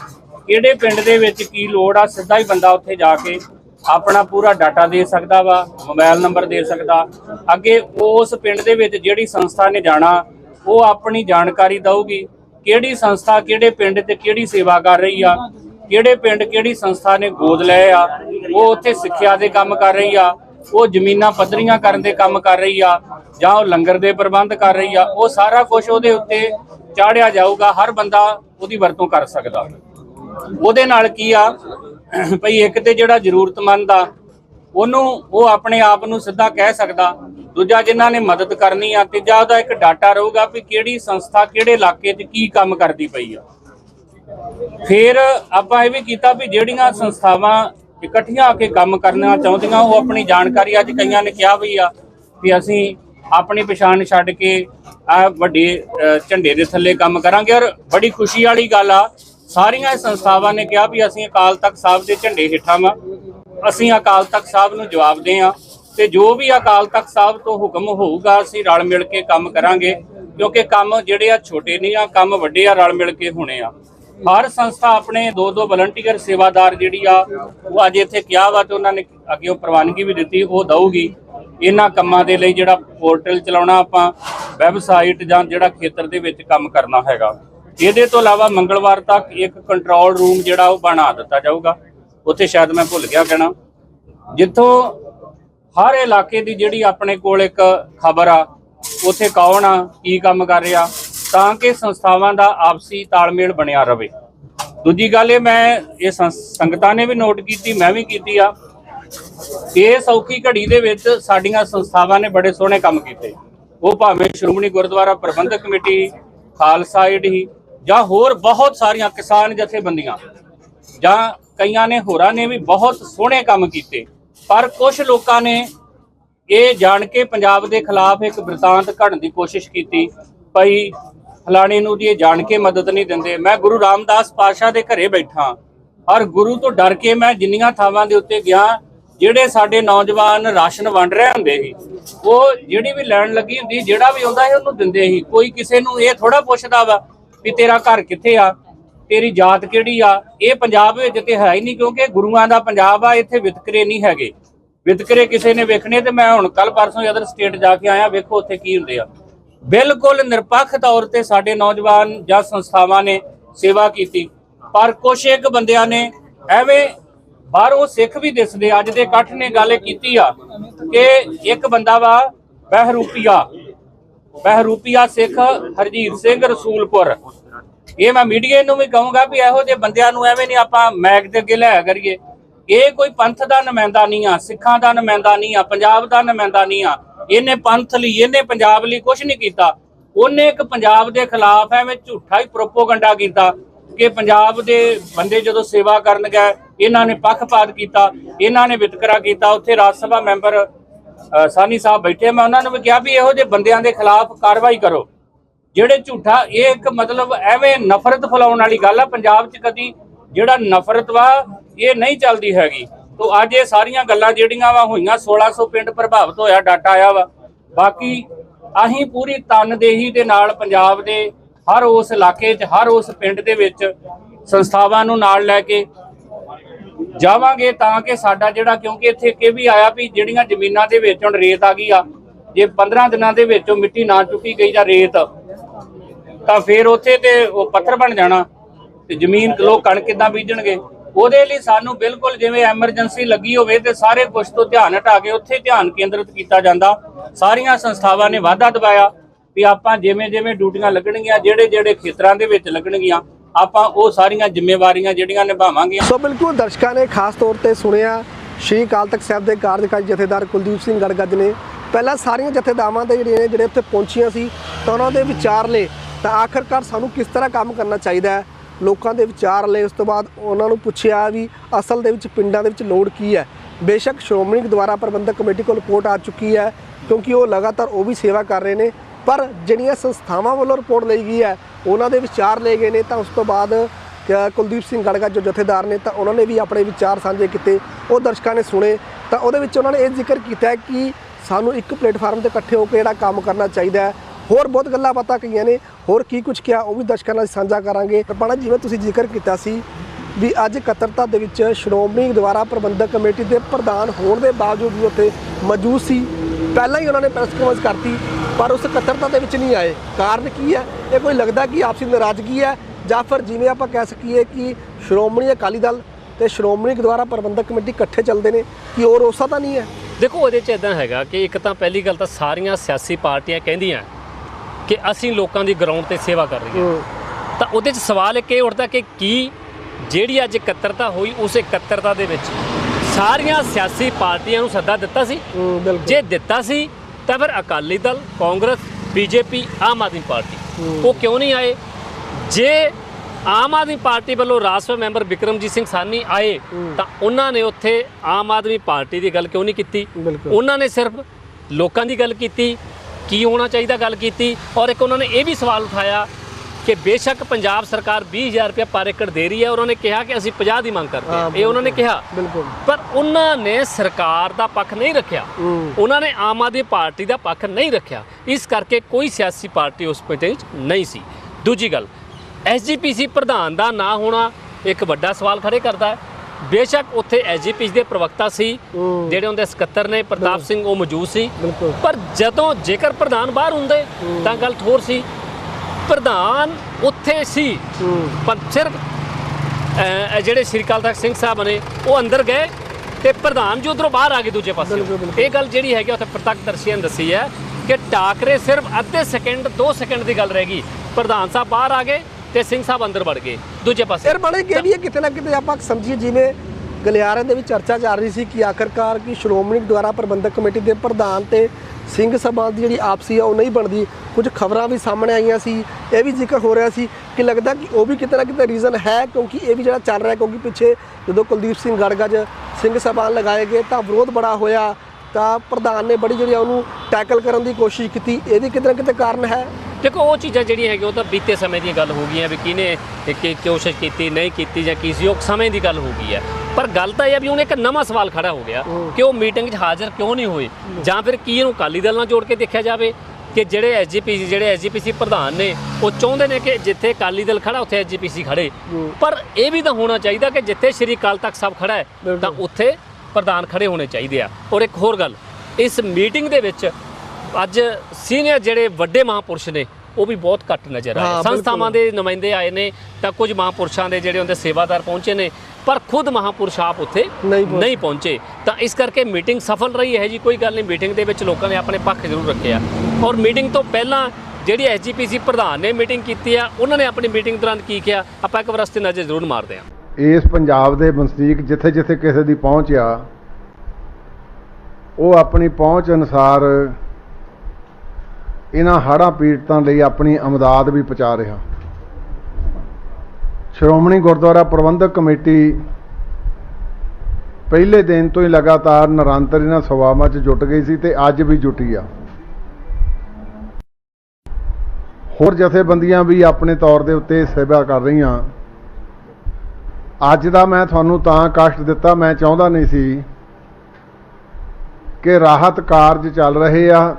Speaker 3: ਕਿਹੜੇ ਪਿੰਡ ਦੇ ਵਿੱਚ ਕੀ ਲੋੜ ਆ ਸਿੱਧਾ ਹੀ ਬੰਦਾ ਉੱਥੇ ਜਾ ਕੇ ਆਪਣਾ ਪੂਰਾ ਡਾਟਾ ਦੇ ਸਕਦਾ ਵਾ, ਮੋਬਾਈਲ ਨੰਬਰ ਦੇ ਸਕਦਾ। ਅੱਗੇ ਉਸ ਪਿੰਡ ਦੇ ਵਿੱਚ ਜਿਹੜੀ ਸੰਸਥਾ ਨੇ ਜਾਣਾ, ਉਹ ਆਪਣੀ ਜਾਣਕਾਰੀ ਦਊਗੀ, ਕਿਹੜੀ ਸੰਸਥਾ ਕਿਹੜੇ ਪਿੰਡ ਤੇ ਕਿਹੜੀ ਸੇਵਾ ਕਰ ਰਹੀ ਆ, ਕਿਹੜੇ ਪਿੰਡ ਕਿਹੜੀ ਸੰਸਥਾ ਨੇ ਗੋਦ ਲਏ ਆ, ਉਹ ਉੱਥੇ ਸਿੱਖਿਆ ਦੇ ਕੰਮ ਕਰ ਰਹੀ ਆ, ਉਹ ਜ਼ਮੀਨਾਂ ਪੱਧਰੀਆਂ ਕਰਨ ਦੇ ਕੰਮ ਕਰ ਰਹੀ ਆ, ਜਾਂ ਉਹ ਲੰਗਰ ਦੇ ਪ੍ਰਬੰਧ ਕਰ ਰਹੀ ਆ, ਉਹ ਸਾਰਾ ਕੁਝ ਉਹਦੇ ਉੱਤੇ ਚਾੜਿਆ ਜਾਊਗਾ, ਹਰ ਬੰਦਾ ਉਹਦੀ ਵਰਤੋਂ ਕਰ ਸਕਦਾ। ਉਹਦੇ ਨਾਲ ਕੀ ਆ ਭਈ ਇੱਕ ਤੇ ਜਿਹੜਾ ਜ਼ਰੂਰਤਮੰਦ ਆ ਉਹਨੂੰ ਉਹ ਆਪਣੇ ਆਪ ਨੂੰ ਸਿੱਧਾ ਕਹਿ ਸਕਦਾ। ਦੂਜਾ ਜਿਨ੍ਹਾਂ ਨੇ ਮਦਦ ਕਰਨੀ ਆ ਤੀਜਾ ਉਹਦਾ ਇੱਕ ਡਾਟਾ ਰਹੂਗਾ ਵੀ ਕਿਹੜੀ ਸੰਸਥਾ ਕਿਹੜੇ ਇਲਾਕੇ 'ਚ ਕੀ ਕੰਮ ਕਰਦੀ ਪਈ ਆ। ਫਿਰ ਆਪਾਂ ਇਹ ਵੀ ਕੀਤਾ ਵੀ ਜਿਹੜੀਆਂ ਸੰਸਥਾਵਾਂ ਇਕੱਠੀਆਂ ਆ ਕੇ ਕੰਮ ਕਰਨਾ ਚਾਹੁੰਦੀਆਂ ਉਹ ਆਪਣੀ ਜਾਣਕਾਰੀ ਅੱਜ ਕਈਆਂ ਨੇ ਕਿਹਾ ਵੀ ਆ ਵੀ ਅਸੀਂ ਆਪਣੀ ਪਛਾਣ ਛੱਡ ਕੇ ਆ ਵੱਡੇ ਅ, ਝੰਡੇ ਦੇ ਥੱਲੇ ਕੰਮ ਕਰਾਂਗੇ। ਔਰ ਬੜੀ ਖੁਸ਼ੀ ਵਾਲੀ ਗੱਲ ਆ ਸਾਰੀਆਂ ਸੰਸਥਾਵਾਂ ਨੇ ਕਿਹਾ ਵੀ ਅਸੀਂ ਅਕਾਲ ਤਖਤ ਸਾਹਿਬ ਦੇ ਝੰਡੇ ਹੇਠਾਂ ਵਾਂ। ਅਸੀਂ ਅਕਾਲ ਤਖਤ ਸਾਹਿਬ ਨੂੰ ਜਵਾਬ ਦੇ ਆ ਤੇ ਜੋ ਵੀ ਅਕਾਲ ਤਖਤ ਸਾਹਿਬ ਤੋਂ ਹੁਕਮ ਹੋਊਗਾ, ਅਸੀਂ ਰਲ ਮਿਲ ਕੇ ਕੰਮ ਕਰਾਂਗੇ, ਕਿਉਂਕਿ ਕੰਮ ਜਿਹੜੇ ਆ ਛੋਟੇ ਨਹੀਂ ਆ ਕੰਮ ਵੱਡੇ ਆ, ਰਲ ਮਿਲ ਕੇ ਹੋਣੇ ਆ। ਹਰ ਸੰਸਥਾ ਆਪਣੇ ਦੋ ਦੋ ਵਲੰਟੀਅਰ ਸੇਵਾਦਾਰ ਜਿਹੜੀ ਆ, ਉਹ ਅੱਜ ਇੱਥੇ ਕਿਹਾ ਵਾ ਤੇ ਉਹਨਾਂ ਨੇ ਅੱਗੇ ਉਹ ਪ੍ਰਵਾਨਗੀ ਵੀ ਦਿੱਤੀ, ਉਹ ਦਊਗੀ। ਇਹਨਾਂ ਕੰਮਾਂ ਦੇ ਲਈ ਜਿਹੜਾ ਪੋਰਟਲ ਚਲਾਉਣਾ ਆਪਾਂ, ਵੈਬਸਾਈਟ ਜਾਂ ਜਿਹੜਾ ਖੇਤਰ ਦੇ ਵਿੱਚ ਕੰਮ ਕਰਨਾ ਹੈਗਾ। ਇਹਦੇ ਤੋਂ ਇਲਾਵਾ ਮੰਗਲਵਾਰ ਤੱਕ ਇੱਕ ਕੰਟਰੋਲ ਰੂਮ ਜਿਹੜਾ ਉਹ ਬਣਾ ਦਿੱਤਾ ਜਾਊਗਾ। ਉੱਥੇ ਸ਼ਾਇਦ ਮੈਂ ਭੁੱਲ ਗਿਆ ਕਹਿਣਾ। ਜਿੱਥੋਂ ਹਰ ਇਲਾਕੇ ਦੀ ਜਿਹੜੀ ਆਪਣੇ ਕੋਲ ਇੱਕ ਖਬਰ ਆ, ਉੱਥੇ ਕੌਣ ਆ, ਕੀ ਕੰਮ ਕਰ ਰਿਹਾ, ਤਾਂ ਕਿ ਸੰਸਥਾਵਾਂ ਦਾ ਆਪਸੀ ਤਾਲਮੇਲ ਬਣਿਆ ਰਹੇ ਦੂਜੀ ਗੱਲ ਇਹ ਮੈਂ ਇਹ ਸੰਸ- ਸੰਗਤਾਂ ਨੇ ਵੀ ਨੋਟ ਕੀਤੀ, ਮੈਂ ਵੀ ਕੀਤੀ ਆ। ਇਹ ਸੌਖੀ ਘੜੀ ਦੇ ਵਿੱਚ ਸਾਡੀਆਂ ਸੰਸਥਾਵਾਂ ਨੇ ਬੜੇ ਸੋਹਣੇ ਕੰਮ ਕੀਤੇ। ਉਹ ਭਾਵੇਂ ਸ਼੍ਰੋਮਣੀ ਗੁਰਦੁਆਰਾ ਪ੍ਰਬੰਧਕ ਕਮੇਟੀ, ਖਾਲਸਾ ਏਡ ਹੀ ਜਾਂ ਹੋਰ ਬਹੁਤ ਸਾਰੀਆਂ ਕਿਸਾਨ ਜਥੇਬੰਦੀਆਂ ਜਾਂ ਕਈਆਂ ਨੇ, ਹੋਰਾਂ ਨੇ ਵੀ ਬਹੁਤ ਸੋਹਣੇ ਕੰਮ ਕੀਤੇ। ਪਰ ਕੁਝ ਲੋਕਾਂ ਨੇ ਇਹ ਜਾਣ ਕੇ ਪੰਜਾਬ ਦੇ ਖਿਲਾਫ ਇੱਕ ਬ੍ਰਿਤਾਂਤ ਘੜਨ ਦੀ ਕੋਸ਼ਿਸ਼ ਕੀਤੀ। ਭਈ ਫਲਾਣੇ ਨੂੰ ਜੀ ਇਹ ਜਾਣ ਕੇ ਮਦਦ ਨਹੀਂ ਦਿੰਦੇ। ਮੈਂ ਗੁਰੂ ਰਾਮਦਾਸ ਪਾਤਸ਼ਾਹ ਦੇ ਘਰੇ ਬੈਠਾ। ਔਰ ਗੁਰੂ ਤੋਂ ਡਰ ਕੇ ਮੈਂ ਜਿੰਨੀਆਂ ਥਾਵਾਂ ਦੇ ਉੱਤੇ ਗਿਆ, ਜਿਹੜੇ ਸਾਡੇ ਨੌਜਵਾਨ ਰਾਸ਼ਨ ਵੰਡ ਰਹੇ ਹੁੰਦੇ ਸੀ, ਉਹ ਜਿਹੜੀ ਵੀ ਲੈਣ ਲੱਗੀ ਹੁੰਦੀ, ਜਿਹੜਾ ਵੀ ਆਉਂਦਾ ਸੀ ਉਹਨੂੰ ਦਿੰਦੇ ਸੀ। ਕੋਈ ਕਿਸੇ ਨੂੰ ਇਹ ਥੋੜਾ ਪੁੱਛਦਾ ਵਾ ਵੀ ਤੇਰਾ ਘਰ ਕਿੱਥੇ ਆ? ਤੇਰੀ ਜਾਤ ਕਿਹੜੀ ਆ? ਇਹ ਪੰਜਾਬ ਵਿੱਚ ਤੇ ਹੈ ਹੀ ਨਹੀਂ ਕਿਉਂਕਿ ਗੁਰੂਆਂ ਦਾ ਪੰਜਾਬ ਆ, ਇੱਥੇ ਵਿਤਕਰੇ ਨਹੀਂ ਹੈਗੇ। ਵਿਤਕਰੇ ਕਿਸੇ ਨੇ ਵੇਖਣੇ ਤੇ ਮੈਂ ਹੁਣ ਕੱਲ ਪਰਸੋਂ ਅਦਰ ਸਟੇਟ ਜਾ ਕੇ ਆਇਆ, ਵੇਖੋ ਉੱਥੇ ਕੀ ਹੁੰਦੇ ਆ। ਬਿਲਕੁਲ ਨਿਰਪੱਖ ਤੌਰ ਤੇ ਸਾਡੇ ਨੌਜਵਾਨ ਜਾਂ ਸੰਸਥਾਵਾਂ ਨੇ ਸੇਵਾ ਕੀਤੀ। ਪਰ ਕੁਛ ਇੱਕ ਬੰਦਿਆਂ ਨੇ ਐਵੇਂ ਬਾਹਰੋਂ ਸਿੱਖ ਵੀ ਦਿਸਦੇ, ਅੱਜ ਦੇ ਇਕੱਠ ਨੇ ਗੱਲ ਕੀਤੀ ਆ ਕਿ ਇੱਕ ਬੰਦਾ ਵਾ ਬਹਿਰੂਪੀਆ ਬਹਿਰੂਪੀਆ ਸਿੱਖ, ਹਰਜੀਤ ਸਿੰਘ ਰਸੂਲਪੁਰ। ਇਹ ਮੈਂ ਮੀਡੀਆ ਨੂੰ ਵੀ ਕਹੂੰਗਾ ਵੀ ਇਹੋ ਜਿਹੇ ਬੰਦਿਆਂ ਨੂੰ ਐਵੇਂ ਨਹੀਂ ਆਪਾਂ ਮੈਗ ਦੇ ਅੱਗੇ ਲਿਆ ਕਰੀਏ। ਇਹ ਕੋਈ ਪੰਥ ਦਾ ਨੁਮਾਇੰਦਾ ਨਹੀਂ ਆ, ਸਿੱਖਾਂ ਦਾ ਨੁਮਾਇੰਦਾ ਨਹੀਂ ਆ, ਪੰਜਾਬ ਦਾ ਨੁਮਾਇੰਦਾ ਨਹੀਂ ਆ। ਇਹਨੇ ਪੰਥ ਲਈ, ਇਹਨੇ ਪੰਜਾਬ ਲਈ ਕੁਝ ਨਹੀਂ ਕੀਤਾ। ਉਹਨੇ ਇੱਕ ਪੰਜਾਬ ਦੇ ਖਿਲਾਫ ਐਵੇਂ ਝੂਠਾ ਹੀ ਪ੍ਰੋਪੋਗੰਡਾ ਕੀਤਾ ਕਿ ਪੰਜਾਬ ਦੇ ਬੰਦੇ ਜਦੋਂ ਸੇਵਾ ਕਰਨ ਗਏ, ਇਹਨਾਂ ਨੇ ਪੱਖਪਾਤ ਕੀਤਾ, ਇਹਨਾਂ ਨੇ ਵਿਤਕਰਾ ਕੀਤਾ, ਉੱਥੇ ਰਾਜ ਸਭਾ ਮੈਂਬਰ ਸਾਨੀ ਸਾਹਿਬ ਬੈਠੇ ਮੈਂ ਉਹਨਾਂ ਨੂੰ ਵੀ ਕਿਹਾ ਵੀ ਇਹੋ ਜਿਹੇ ਬੰਦਿਆਂ ਦੇ ਖਿਲਾਫ ਕਾਰਵਾਈ ਕਰੋ। ਜਿਹੜੇ ਝੂਠਾ, ਇਹ ਇੱਕ ਮਤਲਬ ਐਵੇਂ ਨਫ਼ਰਤ ਫੈਲਾਉਣ ਵਾਲੀ ਗੱਲ ਆ, ਪੰਜਾਬ 'ਚ ਕਦੀ ਜਿਹੜਾ ਨਫ਼ਰਤ ਵਾ, ਇਹ ਨਹੀਂ ਚੱਲਦੀ ਹੈਗੀ। ਤੋਂ ਅੱਜ ਇਹ ਸਾਰੀਆਂ ਗੱਲਾਂ ਜਿਹੜੀਆਂ ਵਾ ਹੋਈਆਂ 1600 ਪਿੰਡ ਪ੍ਰਭਾਵਿਤ ਹੋਇਆ, ਡਾਟਾ ਆਇਆ ਵਾ। ਬਾਕੀ ਅਸੀਂ ਪੂਰੀ ਤਨਦੇਹੀ ਦੇ ਨਾਲ ਪੰਜਾਬ ਦੇ ਹਰ ਉਸ ਇਲਾਕੇ 'ਚ, ਹਰ ਉਸ ਪਿੰਡ ਦੇ ਵਿੱਚ ਸੰਸਥਾਵਾਂ ਨੂੰ ਨਾਲ ਲੈ ਕੇ ਜਾਵਾਂਗੇ ਤਾਂ ਕਿ ਸਾਡਾ ਜਿਹੜਾ ਕਿਉਂਕਿ ਇੱਥੇ ਇਹ ਵੀ ਆਇਆ ਵੀ ਜਿਹੜੀਆਂ ਜ਼ਮੀਨਾਂ ਦੇ ਵਿੱਚ ਹੁਣ ਰੇਤ ਆ ਗਈ ਆ, ਜੇ 15 ਦਿਨਾਂ ਦੇ ਵਿੱਚ ਉਹ ਮਿੱਟੀ ਨਾ ਚੁੱਕੀ ਗਈ ਜਾਂ ਰੇਤ, ਤਾਂ ਫਿਰ ਉੱਥੇ ਤੇ ਉਹ ਪੱਥਰ ਬਣ ਜਾਣਾ ਤੇ ਜ਼ਮੀਨ ਲੋਕ ਕਣਕ ਕਿੱਦਾਂ ਬੀਜਣਗੇ? ਉਹਦੇ ਲਈ ਸਾਨੂੰ ਬਿਲਕੁਲ ਜਿਵੇਂ ਐਮਰਜੈਂਸੀ ਲੱਗੀ ਹੋਵੇ ਤੇ ਸਾਰੇ ਕੁਝ ਤੋਂ ਧਿਆਨ ਹਟਾ ਕੇ ਉੱਥੇ ਧਿਆਨ ਕੇਂਦਰਿਤ ਕੀਤਾ ਜਾਂਦਾ। ਸਾਰੀਆਂ ਸੰਸਥਾਵਾਂ ਨੇ ਵਾਅਦਾ ਦਵਾਇਆ ਵੀ ਆਪਾਂ ਜਿਵੇਂ ਜਿਵੇਂ ਡਿਊਟੀਆਂ ਲੱਗਣਗੀਆਂ ਜਿਹੜੇ ਜਿਹੜੇ ਖੇਤਰਾਂ ਦੇ ਵਿੱਚ ਲੱਗਣਗੀਆਂ ਆਪਾਂ ਉਹ ਸਾਰੀਆਂ ਜ਼ਿੰਮੇਵਾਰੀਆਂ ਜਿਹੜੀਆਂ ਨਿਭਾਵਾਂਗੇ
Speaker 2: ਸੋ ਬਿਲਕੁਲ ਦਰਸ਼ਕਾਂ ਨੇ ਖਾਸ ਤੌਰ ਤੇ ਸੁਣਿਆ, ਸ਼੍ਰੀ ਅਕਾਲ ਤਖਤ ਸਾਹਿਬ ਦੇ ਕਾਰਜਕਾਰੀ ਜਥੇਦਾਰ ਕੁਲਦੀਪ ਸਿੰਘ ਗੜਗੱਜ ਨੇ। ਪਹਿਲਾਂ ਸਾਰੀਆਂ ਜਥੇਦਾਵਾਂ ਦੇ ਜਿਹੜੀਆਂ ਨੇ, ਜਿਹੜੇ ਉੱਥੇ ਪਹੁੰਚੀਆਂ ਸੀ, ਤਾਂ ਉਹਨਾਂ ਦੇ ਵਿਚਾਰ ਲਏ ਤਾਂ ਆਖਰਕਾਰ ਸਾਨੂੰ ਕਿਸ ਤਰ੍ਹਾਂ ਕੰਮ ਕਰਨਾ ਚਾਹੀਦਾ ਹੈ? ਲੋਕਾਂ ਦੇ ਵਿਚਾਰ ਲਏ ਉਸ ਤੋਂ ਬਾਅਦ ਉਹਨਾਂ ਨੂੰ ਪੁੱਛਿਆ ਵੀ ਅਸਲ ਦੇ ਵਿੱਚ ਪਿੰਡਾਂ ਦੇ ਵਿੱਚ ਲੋੜ ਕੀ ਹੈ? ਬੇਸ਼ੱਕ ਸ਼੍ਰੋਮਣੀ ਦੁਆਰਾ ਪ੍ਰਬੰਧਕ ਕਮੇਟੀ ਕੋਲ ਰਿਪੋਰਟ ਆ ਚੁੱਕੀ ਹੈ, ਕਿਉਂਕਿ ਉਹ ਲਗਾਤਾਰ ਉਹ ਵੀ ਸੇਵਾ ਕਰ ਰਹੇ ਨੇ। ਪਰ ਜਿਹੜੀਆਂ ਸੰਸਥਾਵਾਂ ਵੱਲੋਂ ਰਿਪੋਰਟ ਲਈ ਗਈ ਹੈ ਉਹਨਾਂ ਦੇ ਵਿਚਾਰ ਲਏ ਗਏ ਨੇ, ਤਾਂ ਉਸ ਤੋਂ ਬਾਅਦ ਕ- ਕੁਲਦੀਪ ਸਿੰਘ ਗੜਗਾ ਜੋ ਜਥੇਦਾਰ ਨੇ, ਤਾਂ ਉਹਨਾਂ ਨੇ ਵੀ ਆਪਣੇ ਵਿਚਾਰ ਸਾਂਝੇ ਕੀਤੇ, ਉਹ ਦਰਸ਼ਕਾਂ ਨੇ ਸੁਣੇ। ਤਾਂ ਉਹਦੇ ਵਿੱਚ ਉਹਨਾਂ ਨੇ ਇਹ ਜ਼ਿਕਰ ਕੀਤਾ ਕਿ ਸਾਨੂੰ ਇੱਕ ਪਲੇਟਫਾਰਮ ਤੇ ਇਕੱਠੇ ਹੋ ਕੇ ਜਿਹੜਾ ਕੰਮ ਕਰਨਾ ਚਾਹੀਦਾ ਹੈ। ਹੋਰ ਬਹੁਤ ਗੱਲਾਂ ਬਾਤਾਂ ਕਹੀਆਂ ਨੇ, ਹੋਰ ਕੀ ਕੁਝ ਕਿਹਾ, ਉਹ ਵੀ ਦਰਸ਼ਕਾਂ ਨਾਲ ਸਾਂਝਾ ਕਰਾਂਗੇ। ਰਪਾਣਾ ਜਿਵੇਂ ਤੁਸੀਂ ਜ਼ਿਕਰ ਕੀਤਾ ਸੀ ਵੀ ਅੱਜ ਇਕੱਤਰਤਾ ਦੇ ਵਿੱਚ ਸ਼੍ਰੋਮਣੀ ਦੁਆਰਾ ਪ੍ਰਬੰਧਕ ਕਮੇਟੀ ਦੇ ਪ੍ਰਧਾਨ ਹੋਣ ਦੇ ਬਾਵਜੂਦ ਵੀ ਉੱਥੇ ਮੌਜੂਦ ਸੀ। ਪਹਿਲਾਂ ਹੀ ਉਹਨਾਂ ਨੇ ਪ੍ਰੈਸ ਕਾਨਫਰੰਸ ਕਰਤੀ। ਪਰ ਉਸ ਇਕੱਤਰਤਾ ਦੇ ਵਿੱਚ ਨਹੀਂ ਆਏ। ਕਾਰਨ ਕੀ ਹੈ? ਇਹ ਕੋਈ ਲੱਗਦਾ ਕਿ ਆਪਸੀ ਨਾਰਾਜ਼ਗੀ ਹੈ ਜਾਂ ਫਿਰ ਜਿਵੇਂ ਆਪਾਂ ਕਹਿ ਸਕੀਏ ਕਿ ਸ਼੍ਰੋਮਣੀ ਅਕਾਲੀ ਦਲ ਤੇ ਸ਼੍ਰੋਮਣੀ ਦੁਆਰਾ ਪ੍ਰਬੰਧਕ ਕਮੇਟੀ ਇਕੱਠੇ ਚੱਲਦੇ ਨੇ ਕਿ ਉਹ ਰੋਸਾ ਤਾਂ ਨਹੀਂ ਹੈ?
Speaker 1: ਦੇਖੋ ਉਹਦੇ 'ਚ ਇਦਾਂ ਹੈਗਾ ਕਿ ਇੱਕ ਤਾਂ ਪਹਿਲੀ ਗੱਲ ਤਾਂ ਸਾਰੀਆਂ ਸਿਆਸੀ ਪਾਰਟੀਆਂ ਕਹਿੰਦੀਆਂ ਕਿ ਅਸੀਂ ਲੋਕਾਂ ਦੀ ਗਰਾਊਂਡ ਤੇ ਸੇਵਾ ਕਰ ਰਹੀਏ। ਹਾਂ। ਤਾਂ ਉਹਦੇ 'ਚ ਸਵਾਲ ਇੱਕ ਇਹ ਉੱਠਦਾ ਕਿ ਕੀ ਜਿਹੜੀ ਅੱਜ ਇਕੱਤਰਤਾ ਹੋਈ ਉਸ ਇਕੱਤਰਤਾ ਦੇ ਵਿੱਚ ਸਾਰੀਆਂ ਸਿਆਸੀ ਪਾਰਟੀਆਂ ਨੂੰ ਸੱਦਾ ਦਿੱਤਾ ਸੀ? ਜੇ ਦਿੱਤਾ ਸੀ ਤਾਂ ਫਿਰ ਅਕਾਲੀ ਦਲ ਕਾਂਗਰਸ ਬੀਜੇਪੀ ਆਮ ਆਦਮੀ ਪਾਰਟੀ। ਉਹ ਕਿਉਂ ਨਹੀਂ ਆਏ? ਜੇ ਆਮ ਆਦਮੀ ਪਾਰਟੀ ਵੱਲੋਂ ਰਾਜ ਸਭਾ ਮੈਂਬਰ ਵਿਕਰਮਜੀਤ ਸਿੰਘ ਸਾਨੀ ਆਏ ਤਾਂ ਉਹਨਾਂ ਨੇ ਉੱਥੇ ਆਮ ਆਦਮੀ ਪਾਰਟੀ ਦੀ ਗੱਲ ਕਿਉਂ ਨਹੀਂ ਕੀਤੀ। ਉਹਨਾਂ ਨੇ ਸਿਰਫ ਲੋਕਾਂ ਦੀ ਗੱਲ ਕੀਤੀ ਕੀ ਹੋਣਾ ਚਾਹੀਦਾ ਗੱਲ ਕੀਤੀ ਔਰ ਇੱਕ ਉਹਨਾਂ ਨੇ ਇਹ ਵੀ ਸਵਾਲ ਉਠਾਇਆ ਕਿ ਬੇਸ਼ੱਕ ਪੰਜਾਬ ਸਰਕਾਰ 20000 ਰੁਪਏ ਪਰ ਏਕੜ ਦੇ ਰਹੀ ਹੈ ਉਹਨਾਂ ਨੇ ਕਿਹਾ ਕਿ ਅਸੀਂ 50 ਦੀ ਮੰਗ ਕਰਦੇ ਹਾਂ। ਇਹ ਉਹਨਾਂ ਨੇ ਕਿਹਾ।
Speaker 2: ਬਿਲਕੁਲ।
Speaker 1: ਪਰ ਉਹਨਾਂ ਨੇ ਸਰਕਾਰ ਦਾ ਪੱਖ ਨਹੀਂ ਰੱਖਿਆ। ਉਹਨਾਂ ਨੇ ਆਮ ਆਦਮੀ ਪਾਰਟੀ ਦਾ ਪੱਖ ਨਹੀਂ ਰੱਖਿਆ। ਇਸ ਕਰਕੇ ਕੋਈ ਸਿਆਸੀ ਪਾਰਟੀ ਉਸ ਪਿੰਡ ਵਿੱਚ ਨਹੀਂ ਸੀ। ਦੂਜੀ ਗੱਲ ਐਸਜੀਪੀਸੀ ਪ੍ਰਧਾਨ ਦਾ ਨਾ ਹੋਣਾ ਇੱਕ ਵੱਡਾ ਸਵਾਲ ਖੜੇ ਕਰਦਾ ਹੈ। ਬੇਸ਼ੱਕ ਉੱਥੇ ਐਸਜੀਪੀਸੀ ਦੇ ਪ੍ਰਵਕਤਾ ਸੀ। ਜਿਹੜੇ ਉਹਦੇ ਸਕੱਤਰ ਨੇ ਪ੍ਰਤਾਪ ਸਿੰਘ ਉਹ ਮੌਜੂਦ ਸੀ। ਪਰ ਜਦੋਂ ਜੇਕਰ ਪ੍ਰਧਾਨ ਬਾਹਰ ਹੁੰਦੇ ਤਾਂ ਗੱਲ ਹੋਰ ਸੀ। ਪ੍ਰਧਾਨ ਉੱਥੇ ਸੀ। ਪਰ ਸਿਰਫ ਜਿਹੜੇ ਸ੍ਰੀ ਅਕਾਲ ਤਖਤ ਸਿੰਘ ਸਾਹਿਬ ਨੇ ਉਹ ਅੰਦਰ ਗਏ ਤੇ ਪ੍ਰਧਾਨ ਜੀ ਉਧਰੋਂ ਬਾਹਰ ਆ ਗਏ ਦੂਜੇ ਪਾਸੇ। ਇਹ ਗੱਲ ਜਿਹੜੀ ਹੈਗੀ ਉੱਥੇ ਪ੍ਰਤੱਖ ਦਰਸ਼ੀਆਂ ਨੇ ਦੱਸੀ ਹੈ ਕਿ ਟਾਕਰੇ ਸਿਰਫ ਅੱਧੇ ਸੈਕਿੰਡ 2 ਸੈਕਿੰਡ ਦੀ ਗੱਲ ਰਹਿ ਗਈ। ਪ੍ਰਧਾਨ ਸਾਹਿਬ ਬਾਹਰ ਆ ਗਏ ਤੇ ਸਿੰਘ ਸਾਹਿਬ ਅੰਦਰ ਵੜ ਗਏ ਦੂਜੇ ਪਾਸੇ।
Speaker 2: ਯਾਰ ਬਣੇ ਕਿ ਵੀ ਕਿਤੇ ਨਾ ਕਿਤੇ ਆਪਾਂ ਸਮਝੀਏ ਜਿਵੇਂ ਗਲਿਆਰੇ ਦੇ ਵਿੱਚ ਚਰਚਾ ਚੱਲ ਰਹੀ ਸੀ ਕਿ ਆਖਰਕਾਰ ਕਿ ਸ਼੍ਰੋਮਣੀ ਦੁਆਰਾ ਪ੍ਰਬੰਧਕ ਕਮੇਟੀ ਦੇ ਪ੍ਰਧਾਨ ਤੇ ਸਿੰਘ ਸਭਾ ਦੀ ਜਿਹੜੀ ਆਪਸੀ ਆ ਉਹ ਨਹੀਂ ਬਣਦੀ। ਕੁਝ ਖਬਰਾਂ ਵੀ ਸਾਹਮਣੇ ਆਈਆਂ ਸੀ ਇਹ ਵੀ ਜ਼ਿਕਰ ਹੋ ਰਿਹਾ ਸੀ ਕਿ ਲੱਗਦਾ ਕਿ ਉਹ ਵੀ ਕਿਤੇ ਨਾ ਕਿਤੇ ਰੀਜ਼ਨ ਹੈ ਕਿਉਂਕਿ ਇਹ ਵੀ ਜਿਹੜਾ ਚੱਲ ਰਿਹਾ ਕਿਉਂਕਿ ਪਿੱਛੇ ਜਦੋਂ ਕੁਲਦੀਪ ਸਿੰਘ ਗੜਗੜ ਸਿੰਘ ਸਭਾਨ ਲਗਾਏ ਗਏ ਤਾਂ ਵਿਰੋਧ ਬੜਾ ਹੋਇਆ ਤਾਂ ਪ੍ਰਧਾਨ ਨੇ ਬੜੀ ਜਿਹੜੀ ਉਹਨੂੰ ਟੈਕਲ ਕਰਨ ਦੀ ਕੋਸ਼ਿਸ਼ ਕੀਤੀ ਇਹ ਵੀ ਕਿਤੇ ਨਾ ਕਿਤੇ ਕਾਰਨ ਹੈ?
Speaker 1: ਦੇਖੋ ਉਹ ਚੀਜ਼ਾਂ ਜਿਹੜੀਆਂ ਹੈਗੀਆਂ ਉਹ ਤਾਂ ਬੀਤੇ ਸਮੇਂ ਦੀਆਂ ਗੱਲ ਹੋ ਗਈਆਂ ਵੀ ਕਿਹਨੇ ਕਿ ਕੋਸ਼ਿਸ਼ ਕੀਤੀ ਨਹੀਂ ਕੀਤੀ ਜਾਂ ਕੀ ਸੀ ਉਹ ਸਮੇਂ ਦੀ ਗੱਲ ਹੋ ਗਈ ਹੈ। ਪਰ ਗੱਲ ਤਾਂ ਇਹ ਆ ਵੀ ਹੁਣ ਇੱਕ ਨਵਾਂ ਸਵਾਲ ਖੜਾ ਹੋ ਗਿਆ ਕਿ ਉਹ ਮੀਟਿੰਗ 'ਚ ਹਾਜ਼ਰ ਕਿਉਂ ਨਹੀਂ ਹੋਏ? ਜਾਂ ਫਿਰ ਕੀ ਇਹਨੂੰ ਅਕਾਲੀ ਦਲ ਨਾਲ ਜੋੜ ਕੇ ਦੇਖਿਆ ਜਾਵੇ? ਕਿ ਜਿਹੜੇ ਐਸਜੀਪੀਸੀ ਜਿਹੜੇ ਐਸਜੀਪੀਸੀ ਪ੍ਰਧਾਨ ਨੇ ਉਹ ਚਾਹੁੰਦੇ ਨੇ ਕਿ ਜਿੱਥੇ ਅਕਾਲੀ ਦਲ ਖੜਾ ਉੱਥੇ ਐਸਜੀਪੀਸੀ ਖੜੇ ਪਰ ਇਹ ਵੀ ਤਾਂ ਹੋਣਾ ਚਾਹੀਦਾ ਕਿ ਜਿੱਥੇ ਸ਼੍ਰੀ ਅਕਾਲ ਤਖਤ ਸਾਹਿਬ ਖੜਾ ਹੈ। ਤਾਂ ਉੱਥੇ ਪ੍ਰਧਾਨ ਖੜੇ ਹੋਣੇ ਚਾਹੀਦੇ ਆ ਔਰ ਇੱਕ ਹੋਰ ਗੱਲ ਇਸ ਮੀਟਿੰਗ ਦੇ ਵਿੱਚ ਅੱਜ ਸੀਨੀਅਰ ਜਿਹੜੇ ਵੱਡੇ ਮਹਾਪੁਰਸ਼ ਨੇ ਉਹ ਵੀ ਬਹੁਤ ਘੱਟ ਨਜ਼ਰ ਆਏ। ਸੰਸਥਾਵਾਂ ਦੇ ਨੁਮਾਇੰਦੇ ਆਏ ਨੇ ਤਾਂ ਕੁਝ ਮਹਾਪੁਰਸ਼ਾਂ ਦੇ ਜਿਹੜੇ ਉਹਦੇ ਸੇਵਾਦਾਰ ਪਹੁੰਚੇ ਨੇ ਪਰ ਖੁਦ ਮਹਾਪੁਰਸ਼ ਆਪ ਉੱਥੇ
Speaker 2: ਨਹੀਂ ਪਹੁੰਚੇ।
Speaker 1: ਤਾਂ ਇਸ ਕਰਕੇ ਮੀਟਿੰਗ ਸਫਲ ਰਹੀ ਹੈ ਜੀ ਕੋਈ ਗੱਲ ਨਹੀਂ। ਮੀਟਿੰਗ ਦੇ ਵਿੱਚ ਲੋਕਾਂ ਨੇ ਆਪਣੇ ਪੱਖ ਜ਼ਰੂਰ ਰੱਖਿਆ ਔਰ ਮੀਟਿੰਗ ਤੋਂ ਪਹਿਲਾਂ ਜਿਹੜੀ ਐਸਜੀਪੀਸੀ ਪ੍ਰਧਾਨ ਨੇ ਮੀਟਿੰਗ ਕੀਤੀ ਆ ਉਹਨਾਂ ਨੇ ਆਪਣੀ ਮੀਟਿੰਗ ਦੌਰਾਨ ਕੀ ਕਿਹਾ? ਆਪਾਂ ਇੱਕ ਵਾਰ ਰਸਤੇ ਨਜ਼ਰ ਜ਼ਰੂਰ ਮਾਰਦੇ ਹਾਂ।
Speaker 4: ਇਸ ਪੰਜਾਬ ਦੇ ਵਸਨੀਕ ਜਿੱਥੇ ਜਿੱਥੇ ਕਿਸੇ ਦੀ ਪਹੁੰਚ ਆ ਉਹ ਆਪਣੀ ਪਹੁੰਚ ਅਨੁਸਾਰ ਇਹਨਾਂ ਹੜ੍ਹਾਂ ਪੀੜਤਾਂ ਲਈ ਆਪਣੀ ਅਮਦਾਦ ਵੀ ਪਹੁੰਚਾ ਰਿਹਾ। ਸ਼੍ਰੋਮਣੀ ਗੁਰਦੁਆਰਾ ਪ੍ਰਬੰਧਕ ਕਮੇਟੀ ਪਹਿਲੇ ਦਿਨ ਤੋਂ ਹੀ ਲਗਾਤਾਰ ਨਿਰੰਤਰ ਇਹਨਾਂ ਸੇਵਾਵਾਂ 'ਚ ਜੁਟ ਗਈ ਸੀ ਤੇ ਅੱਜ ਵੀ ਜੁਟੀ ਆ। ਹੋਰ ਜਥੇਬੰਦੀਆਂ ਵੀ ਆਪਣੇ ਤੌਰ ਦੇ ਉੱਤੇ ਸੇਵਾ ਕਰ ਰਹੀਆਂ। ਅੱਜ ਦਾ ਮੈਂ ਤੁਹਾਨੂੰ ਤਾਂ ਕਸ਼ਟ ਦਿੱਤਾ, ਮੈਂ ਚਾਹੁੰਦਾ ਨਹੀਂ ਸੀ ਕਿ ਰਾਹਤ ਕਾਰਜ ਚੱਲ ਰਹੇ ਆ,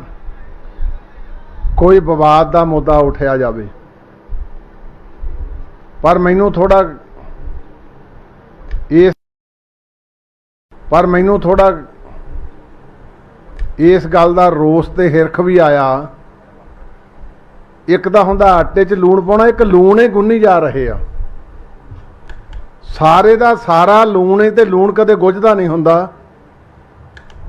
Speaker 4: ਕੋਈ ਵਿਵਾਦ ਦਾ ਮੁੱਦਾ ਉਠਿਆ ਜਾਵੇ। ਪਰ ਮੈਨੂੰ ਥੋੜਾ ਇਸ ਪਰ ਮੈਨੂੰ ਥੋੜਾ ਇਸ ਗੱਲ ਦਾ ਰੋਸ ਤੇ ਹਿਰਖ ਵੀ ਆਇਆ। ਇੱਕ ਤਾਂ ਹੁੰਦਾ ਆਟੇ 'ਚ ਲੂਣ ਪਾਉਣਾ, ਇੱਕ ਲੂਣ ਹੀ ਗੁੰਨੀ ਜਾ ਰਹੇ ਆ। ਸਾਰੇ ਦਾ ਸਾਰਾ ਲੂਣ ਹੀ ਤੇ ਲੂਣ ਕਦੇ ਗੁੱਝਦਾ ਨਹੀਂ ਹੁੰਦਾ।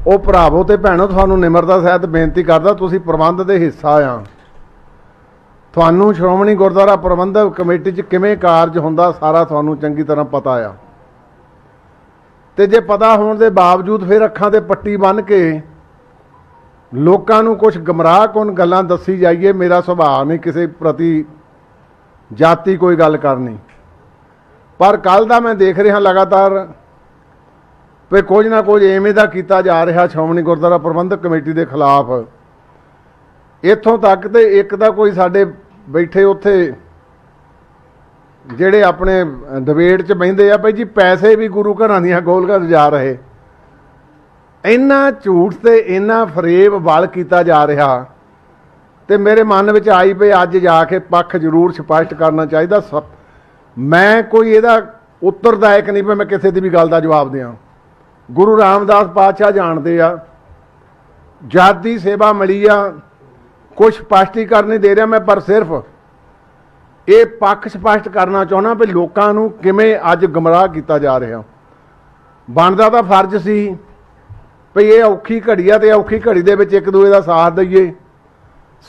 Speaker 4: ਉਹ ਭਰਾਵੋ ਤੇ ਭੈਣੋ, ਤੁਹਾਨੂੰ ਨਿਮਰਤਾ ਸਹਿਤ ਬੇਨਤੀ ਕਰਦਾ, ਤੁਸੀਂ ਪ੍ਰਬੰਧ ਦੇ ਹਿੱਸਾ ਆ। ਤੁਹਾਨੂੰ ਸ਼੍ਰੋਮਣੀ ਗੁਰਦੁਆਰਾ ਪ੍ਰਬੰਧਕ ਕਮੇਟੀ 'ਚ ਕਿਵੇਂ ਕਾਰਜ ਹੁੰਦਾ ਸਾਰਾ ਤੁਹਾਨੂੰ ਚੰਗੀ ਤਰ੍ਹਾਂ ਪਤਾ ਆ। ਤੇ ਜੇ ਪਤਾ ਹੋਣ ਦੇ ਬਾਵਜੂਦ ਫਿਰ ਅੱਖਾਂ ਤੇ ਪੱਟੀ ਬੰਨ੍ਹ ਕੇ ਲੋਕਾਂ ਨੂੰ ਕੁਝ ਗਮਰਾਹ ਕੋਨ ਗੱਲਾਂ ਦੱਸੀ ਜਾਈਏ, ਮੇਰਾ ਸੁਭਾਅ ਨਹੀਂ ਕਿਸੇ ਪ੍ਰਤੀ ਜਾਤੀ ਕੋਈ ਗੱਲ ਕਰਨੀ। ਪਰ ਕੱਲ ਦਾ ਮੈਂ ਦੇਖ ਰਿਹਾ ਲਗਾਤਾਰ ਵੀ ਕੁਝ ਨਾ ਕੁਝ ਐਵੇਂ ਦਾ ਕੀਤਾ ਜਾ ਰਿਹਾ ਸ਼੍ਰੋਮਣੀ ਗੁਰਦੁਆਰਾ ਪ੍ਰਬੰਧਕ ਕਮੇਟੀ ਦੇ ਖਿਲਾਫ। ਇੱਥੋਂ ਤੱਕ ਤੇ ਇੱਕ ਤਾਂ ਕੋਈ ਸਾਡੇ ਬੈਠੇ ਉੱਥੇ, ਜਿਹੜੇ ਆਪਣੇ ਡਿਬੇਟ 'ਚ ਬਹਿੰਦੇ ਆ ਭਾਈ ਜੀ ਪੈਸੇ ਵੀ ਗੁਰੂ ਘਰਾਂ ਦੀਆਂ ਗੋਲਕਾਂ ਜਾ ਰਹੇ। ਇੰਨਾ ਝੂਠ ਤੇ ਇੰਨਾ ਫਰੇਬ ਵਲ ਕੀਤਾ ਜਾ ਰਿਹਾ, ਤੇ ਮੇਰੇ ਮਨ ਵਿੱਚ ਆਈ ਪਈ ਅੱਜ ਜਾ ਕੇ ਪੱਖ ਜ਼ਰੂਰ ਸਪਸ਼ਟ ਕਰਨਾ ਚਾਹੀਦਾ। ਸਭ, ਮੈਂ ਕੋਈ ਇਹਦਾ ਉੱਤਰਦਾਇਕ ਨਹੀਂ ਪਈ ਮੈਂ ਕਿਸੇ ਦੀ ਵੀ ਗੱਲ ਦਾ ਜਵਾਬ ਦਿਆਂ। ਗੁਰੂ ਰਾਮਦਾਸ ਪਾਤਸ਼ਾਹ ਜਾਣਦੇ ਆ ਜਾਤੀ ਸੇਵਾ ਮਿਲੀ ਆ ਕੁਝ ਸਪਸ਼ਟੀਕਰਨ ਨਹੀਂ ਦੇ ਰਿਹਾ ਮੈਂ, ਪਰ ਸਿਰਫ ਇਹ ਪੱਖ ਸਪਸ਼ਟ ਕਰਨਾ ਚਾਹੁੰਦਾ ਵੀ ਲੋਕਾਂ ਨੂੰ ਕਿਵੇਂ ਅੱਜ ਗਮਰਾਹ ਕੀਤਾ ਜਾ ਰਿਹਾ। ਬਣਦਾ ਤਾਂ ਫਰਜ਼ ਸੀ ਵੀ ਇਹ ਔਖੀ ਘੜੀ ਆ ਤੇ ਔਖੀ ਘੜੀ ਦੇ ਵਿੱਚ ਇੱਕ ਦੂਏ ਦਾ ਸਾਥ ਦਈਏ।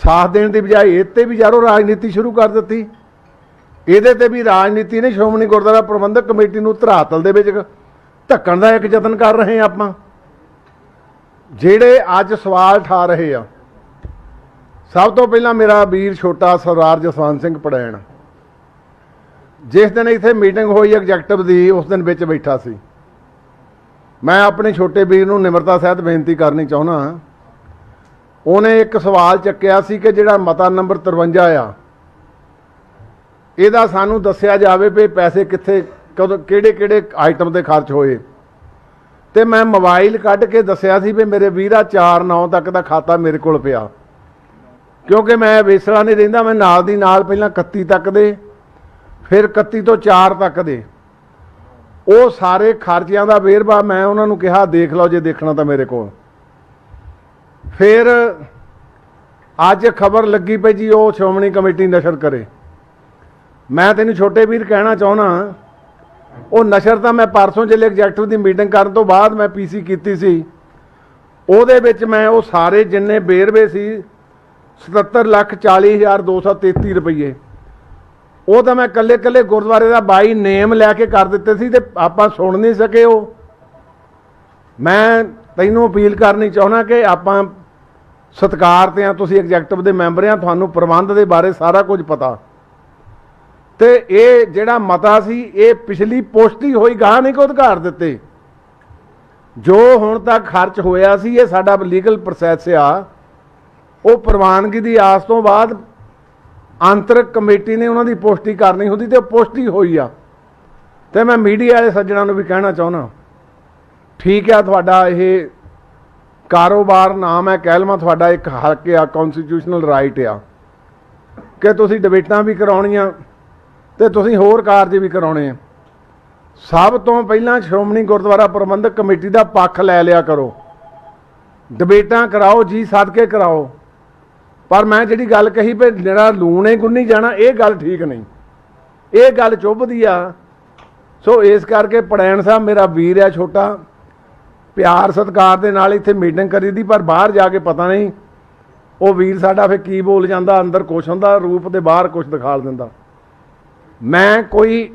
Speaker 4: ਸਾਥ ਦੇਣ ਦੀ ਬਜਾਏ ਇਹ ਤੇ ਵੀ ਯਾਰੋ ਰਾਜਨੀਤੀ ਸ਼ੁਰੂ ਕਰ ਦਿੱਤੀ। ਇਹਦੇ ਤੇ ਵੀ ਰਾਜਨੀਤੀ ਨੇ ਸ਼੍ਰੋਮਣੀ ਗੁਰਦੁਆਰਾ ਪ੍ਰਬੰਧਕ ਕਮੇਟੀ ਨੂੰ ਧਰਾਤਲ ਦੇ ਵਿੱਚ ਧੱਕਣ ਦਾ ਇੱਕ ਯਤਨ ਕਰ ਰਹੇ ਆ ਆਪਾਂ। ਜਿਹੜੇ ਅੱਜ ਸਵਾਲ ਠਾ ਰਹੇ ਆ ਸਭ ਤੋਂ ਪਹਿਲਾਂ ਮੇਰਾ ਵੀਰ ਛੋਟਾ ਸਰਦਾਰ ਜਸਵੰਤ ਸਿੰਘ ਪੜੈਣ। ਜਿਸ ਦਿਨ ਇੱਥੇ ਮੀਟਿੰਗ ਹੋਈ, ਐਗਜ਼ੈਕਟਿਵ ਦੀ, ਉਸ ਦਿਨ ਵਿੱਚ ਬੈਠਾ ਸੀ। ਮੈਂ ਆਪਣੇ ਛੋਟੇ ਵੀਰ ਨੂੰ ਨਿਮਰਤਾ ਸਹਿਤ ਬੇਨਤੀ ਕਰਨੀ ਚਾਹੁੰਦਾ ਉਹਨੇ ਇੱਕ ਸਵਾਲ ਚੱਕਿਆ ਸੀ ਕਿ ਜਿਹੜਾ ਮਤਾ ਨੰਬਰ 53 ਆ, ਇਹਦਾ ਸਾਨੂੰ ਦੱਸਿਆ ਜਾਵੇ ਵੀ ਪੈਸੇ ਕਿੱਥੇ, ਕਦੋਂ, ਕਿਹੜੇ ਕਿਹੜੇ ਆਈਟਮ ਤੇ ਖਰਚ ਹੋਏ। ਤੇ ਮੈਂ ਮੋਬਾਈਲ ਕੱਢ ਕੇ ਦੱਸਿਆ ਸੀ ਵੀ ਮੇਰੇ ਵੀਰਾ 4 9 ਤੱਕ ਦਾ ਖਾਤਾ ਮੇਰੇ ਕੋਲ ਪਿਆ। ਕਿਉਂਕਿ ਮੈਂ ਵੇਸਲਾ ਨਹੀਂ ਰਹਿੰਦਾ ਮੈਂ ਨਾਲ ਦੀ ਨਾਲ ਪਹਿਲਾਂ 31 ਤੱਕ ਦੇ, ਫਿਰ 31 ਤੋਂ 4 ਤੱਕ ਦੇ। ਉਹ ਸਾਰੇ ਖਰਚਿਆਂ ਦਾ ਵੇਰਵਾ ਮੈਂ ਉਹਨਾਂ ਨੂੰ ਕਿਹਾ, ਦੇਖ ਲਓ ਜੇ ਦੇਖਣਾ ਤਾਂ ਮੇਰੇ ਕੋਲ। ਫਿਰ ਅੱਜ ਖਬਰ ਲੱਗੀ ਪਈ ਜੀ, ਉਹ ਸ਼੍ਰੋਮਣੀ ਕਮੇਟੀ ਨਸ਼ਰ ਕਰੇ। ਮੈਂ ਤੈਨੂੰ ਛੋਟੇ ਵੀਰ ਕਹਿਣਾ ਚਾਹੁੰਦਾ, ਉਹ ਨਸ਼ਰ ਤਾਂ ਮੈਂ ਪਰਸੋਂ ਜਿਹੜੇ ਐਗਜ਼ੈਕਟਿਵ ਦੀ ਮੀਟਿੰਗ ਕਰਨ ਤੋਂ ਬਾਅਦ ਮੈਂ ਪੀਸੀ ਕੀਤੀ ਸੀ। ਉਹਦੇ ਵਿੱਚ ਮੈਂ ਉਹ ਸਾਰੇ ਜਿੰਨੇ ਬੇਰਵੇ ਸੀ 77 ਲੱਖ 40 ਹਜ਼ਾਰ 233 ਰੁਪਏ ਉਹ ਤਾਂ ਮੈਂ ਕੱਲੇ ਕੱਲੇ ਗੁਰਦੁਆਰੇ ਦਾ ਬਾਈ ਨੇਮ ਲੈ ਕੇ ਕਰ ਦਿੱਤੇ ਸੀ ਤੇ ਆਪਾਂ ਸੁਣ ਨਹੀਂ ਸਕੇ ਉਹ। ਮੈਂ ਤੈਨੂੰ ਅਪੀਲ ਕਰਨੀ ਚਾਹੁੰਦਾ ਕਿ ਆਪਾਂ ਸਤਕਾਰ ਤੇ ਆ, ਤੁਸੀਂ ਐਗਜ਼ੈਕਟਿਵ ਦੇ ਮੈਂਬਰ ਆ, ਤੁਹਾਨੂੰ ਪ੍ਰਬੰਧ ਦੇ ਬਾਰੇ ਸਾਰਾ ਕੁਝ ਪਤਾ। ਤੇ ਇਹ ਜਿਹੜਾ ਮਤਾ ਸੀ, ਇਹ ਪਿਛਲੀ ਪੁਸ਼ਟੀ ਹੋਈ, ਗਾਹ ਨਹੀਂ ਕੋ ਅਧਿਕਾਰ ਦਿੱਤੇ। ਜੋ ਹੁਣ ਤੱਕ ਖਰਚ ਹੋਇਆ ਸੀ, ਇਹ ਸਾਡਾ ਲੀਗਲ ਪ੍ਰੋਸੈਸ ਆ। ਉਹ ਪ੍ਰਵਾਨਗੀ ਦੀ ਆਸ ਤੋਂ ਬਾਅਦ ਆਂਤਰਿਕ ਕਮੇਟੀ ਨੇ ਉਹਨਾਂ ਦੀ ਪੁਸ਼ਟੀ ਕਰਨੀ ਹੁੰਦੀ ਤੇ ਉਹ ਪੁਸ਼ਟੀ ਹੋਈ ਆ। ਤੇ ਮੈਂ ਮੀਡੀਆ ਵਾਲੇ ਸੱਜਣਾਂ ਨੂੰ ਵੀ ਕਹਿਣਾ ਚਾਹੁੰਦਾ ਠੀਕ ਆ ਤੁਹਾਡਾ ਇਹ ਕਾਰੋਬਾਰ ਨਾਮ ਹੈ ਕਹਿ ਲਵਾਂ ਤੁਹਾਡਾ ਇੱਕ ਹੱਕ ਆ ਕਨਸਟੀਟਿਊਸ਼ਨਲ ਰਾਈਟ ਆ। ਕਿ ਤੁਸੀਂ ਡਿਬੇਟਾਂ ਵੀ ਕਰਾਉਣੀਆਂ ਤੇ ਤੁਸੀਂ ਹੋਰ ਕਾਰਜ ਵੀ ਕਰਾਉਣੇ ਆ। ਸਭ ਤੋਂ ਪਹਿਲਾਂ ਸ਼੍ਰੋਮਣੀ ਗੁਰਦੁਆਰਾ ਪ੍ਰਬੰਧਕ ਕਮੇਟੀ ਦਾ ਪੱਖ ਲੈ ਲਿਆ ਕਰੋ। ਡਿਬੇਟਾਂ ਕਰਾਓ, ਜੀ ਸਦਕੇ ਕਰਾਓ। ਪਰ ਮੈਂ ਜਿਹੜੀ ਗੱਲ ਕਹੀ ਵੀ ਜਿਹੜਾ ਲੂਣੇ ਗੁੰਨੀ ਜਾਣਾ, ਇਹ ਗੱਲ ਠੀਕ ਨਹੀਂ। ਇਹ ਗੱਲ ਚੁੱਭਦੀ ਆ। ਸੋ ਇਸ ਕਰਕੇ ਪੜੈਣ ਸਾਹਿਬ ਮੇਰਾ ਵੀਰ ਆ ਛੋਟਾ, ਪਿਆਰ ਸਤਿਕਾਰ ਦੇ ਨਾਲ ਇੱਥੇ ਮੀਟਿੰਗ ਕਰੀ ਦੀ, ਪਰ ਬਾਹਰ ਜਾ ਕੇ ਪਤਾ ਨਹੀਂ ਉਹ ਵੀਰ ਸਾਡਾ ਫੇ ਕੀ ਬੋਲ ਜਾਂਦਾ, ਅੰਦਰ ਕੁਛ ਹੁੰਦਾ, ਰੂਪ ਦੇ ਬਾਹਰ ਕੁਛ ਦਿਖਾਲ ਦਿੰਦਾ। ਮੈਂ ਕੋਈ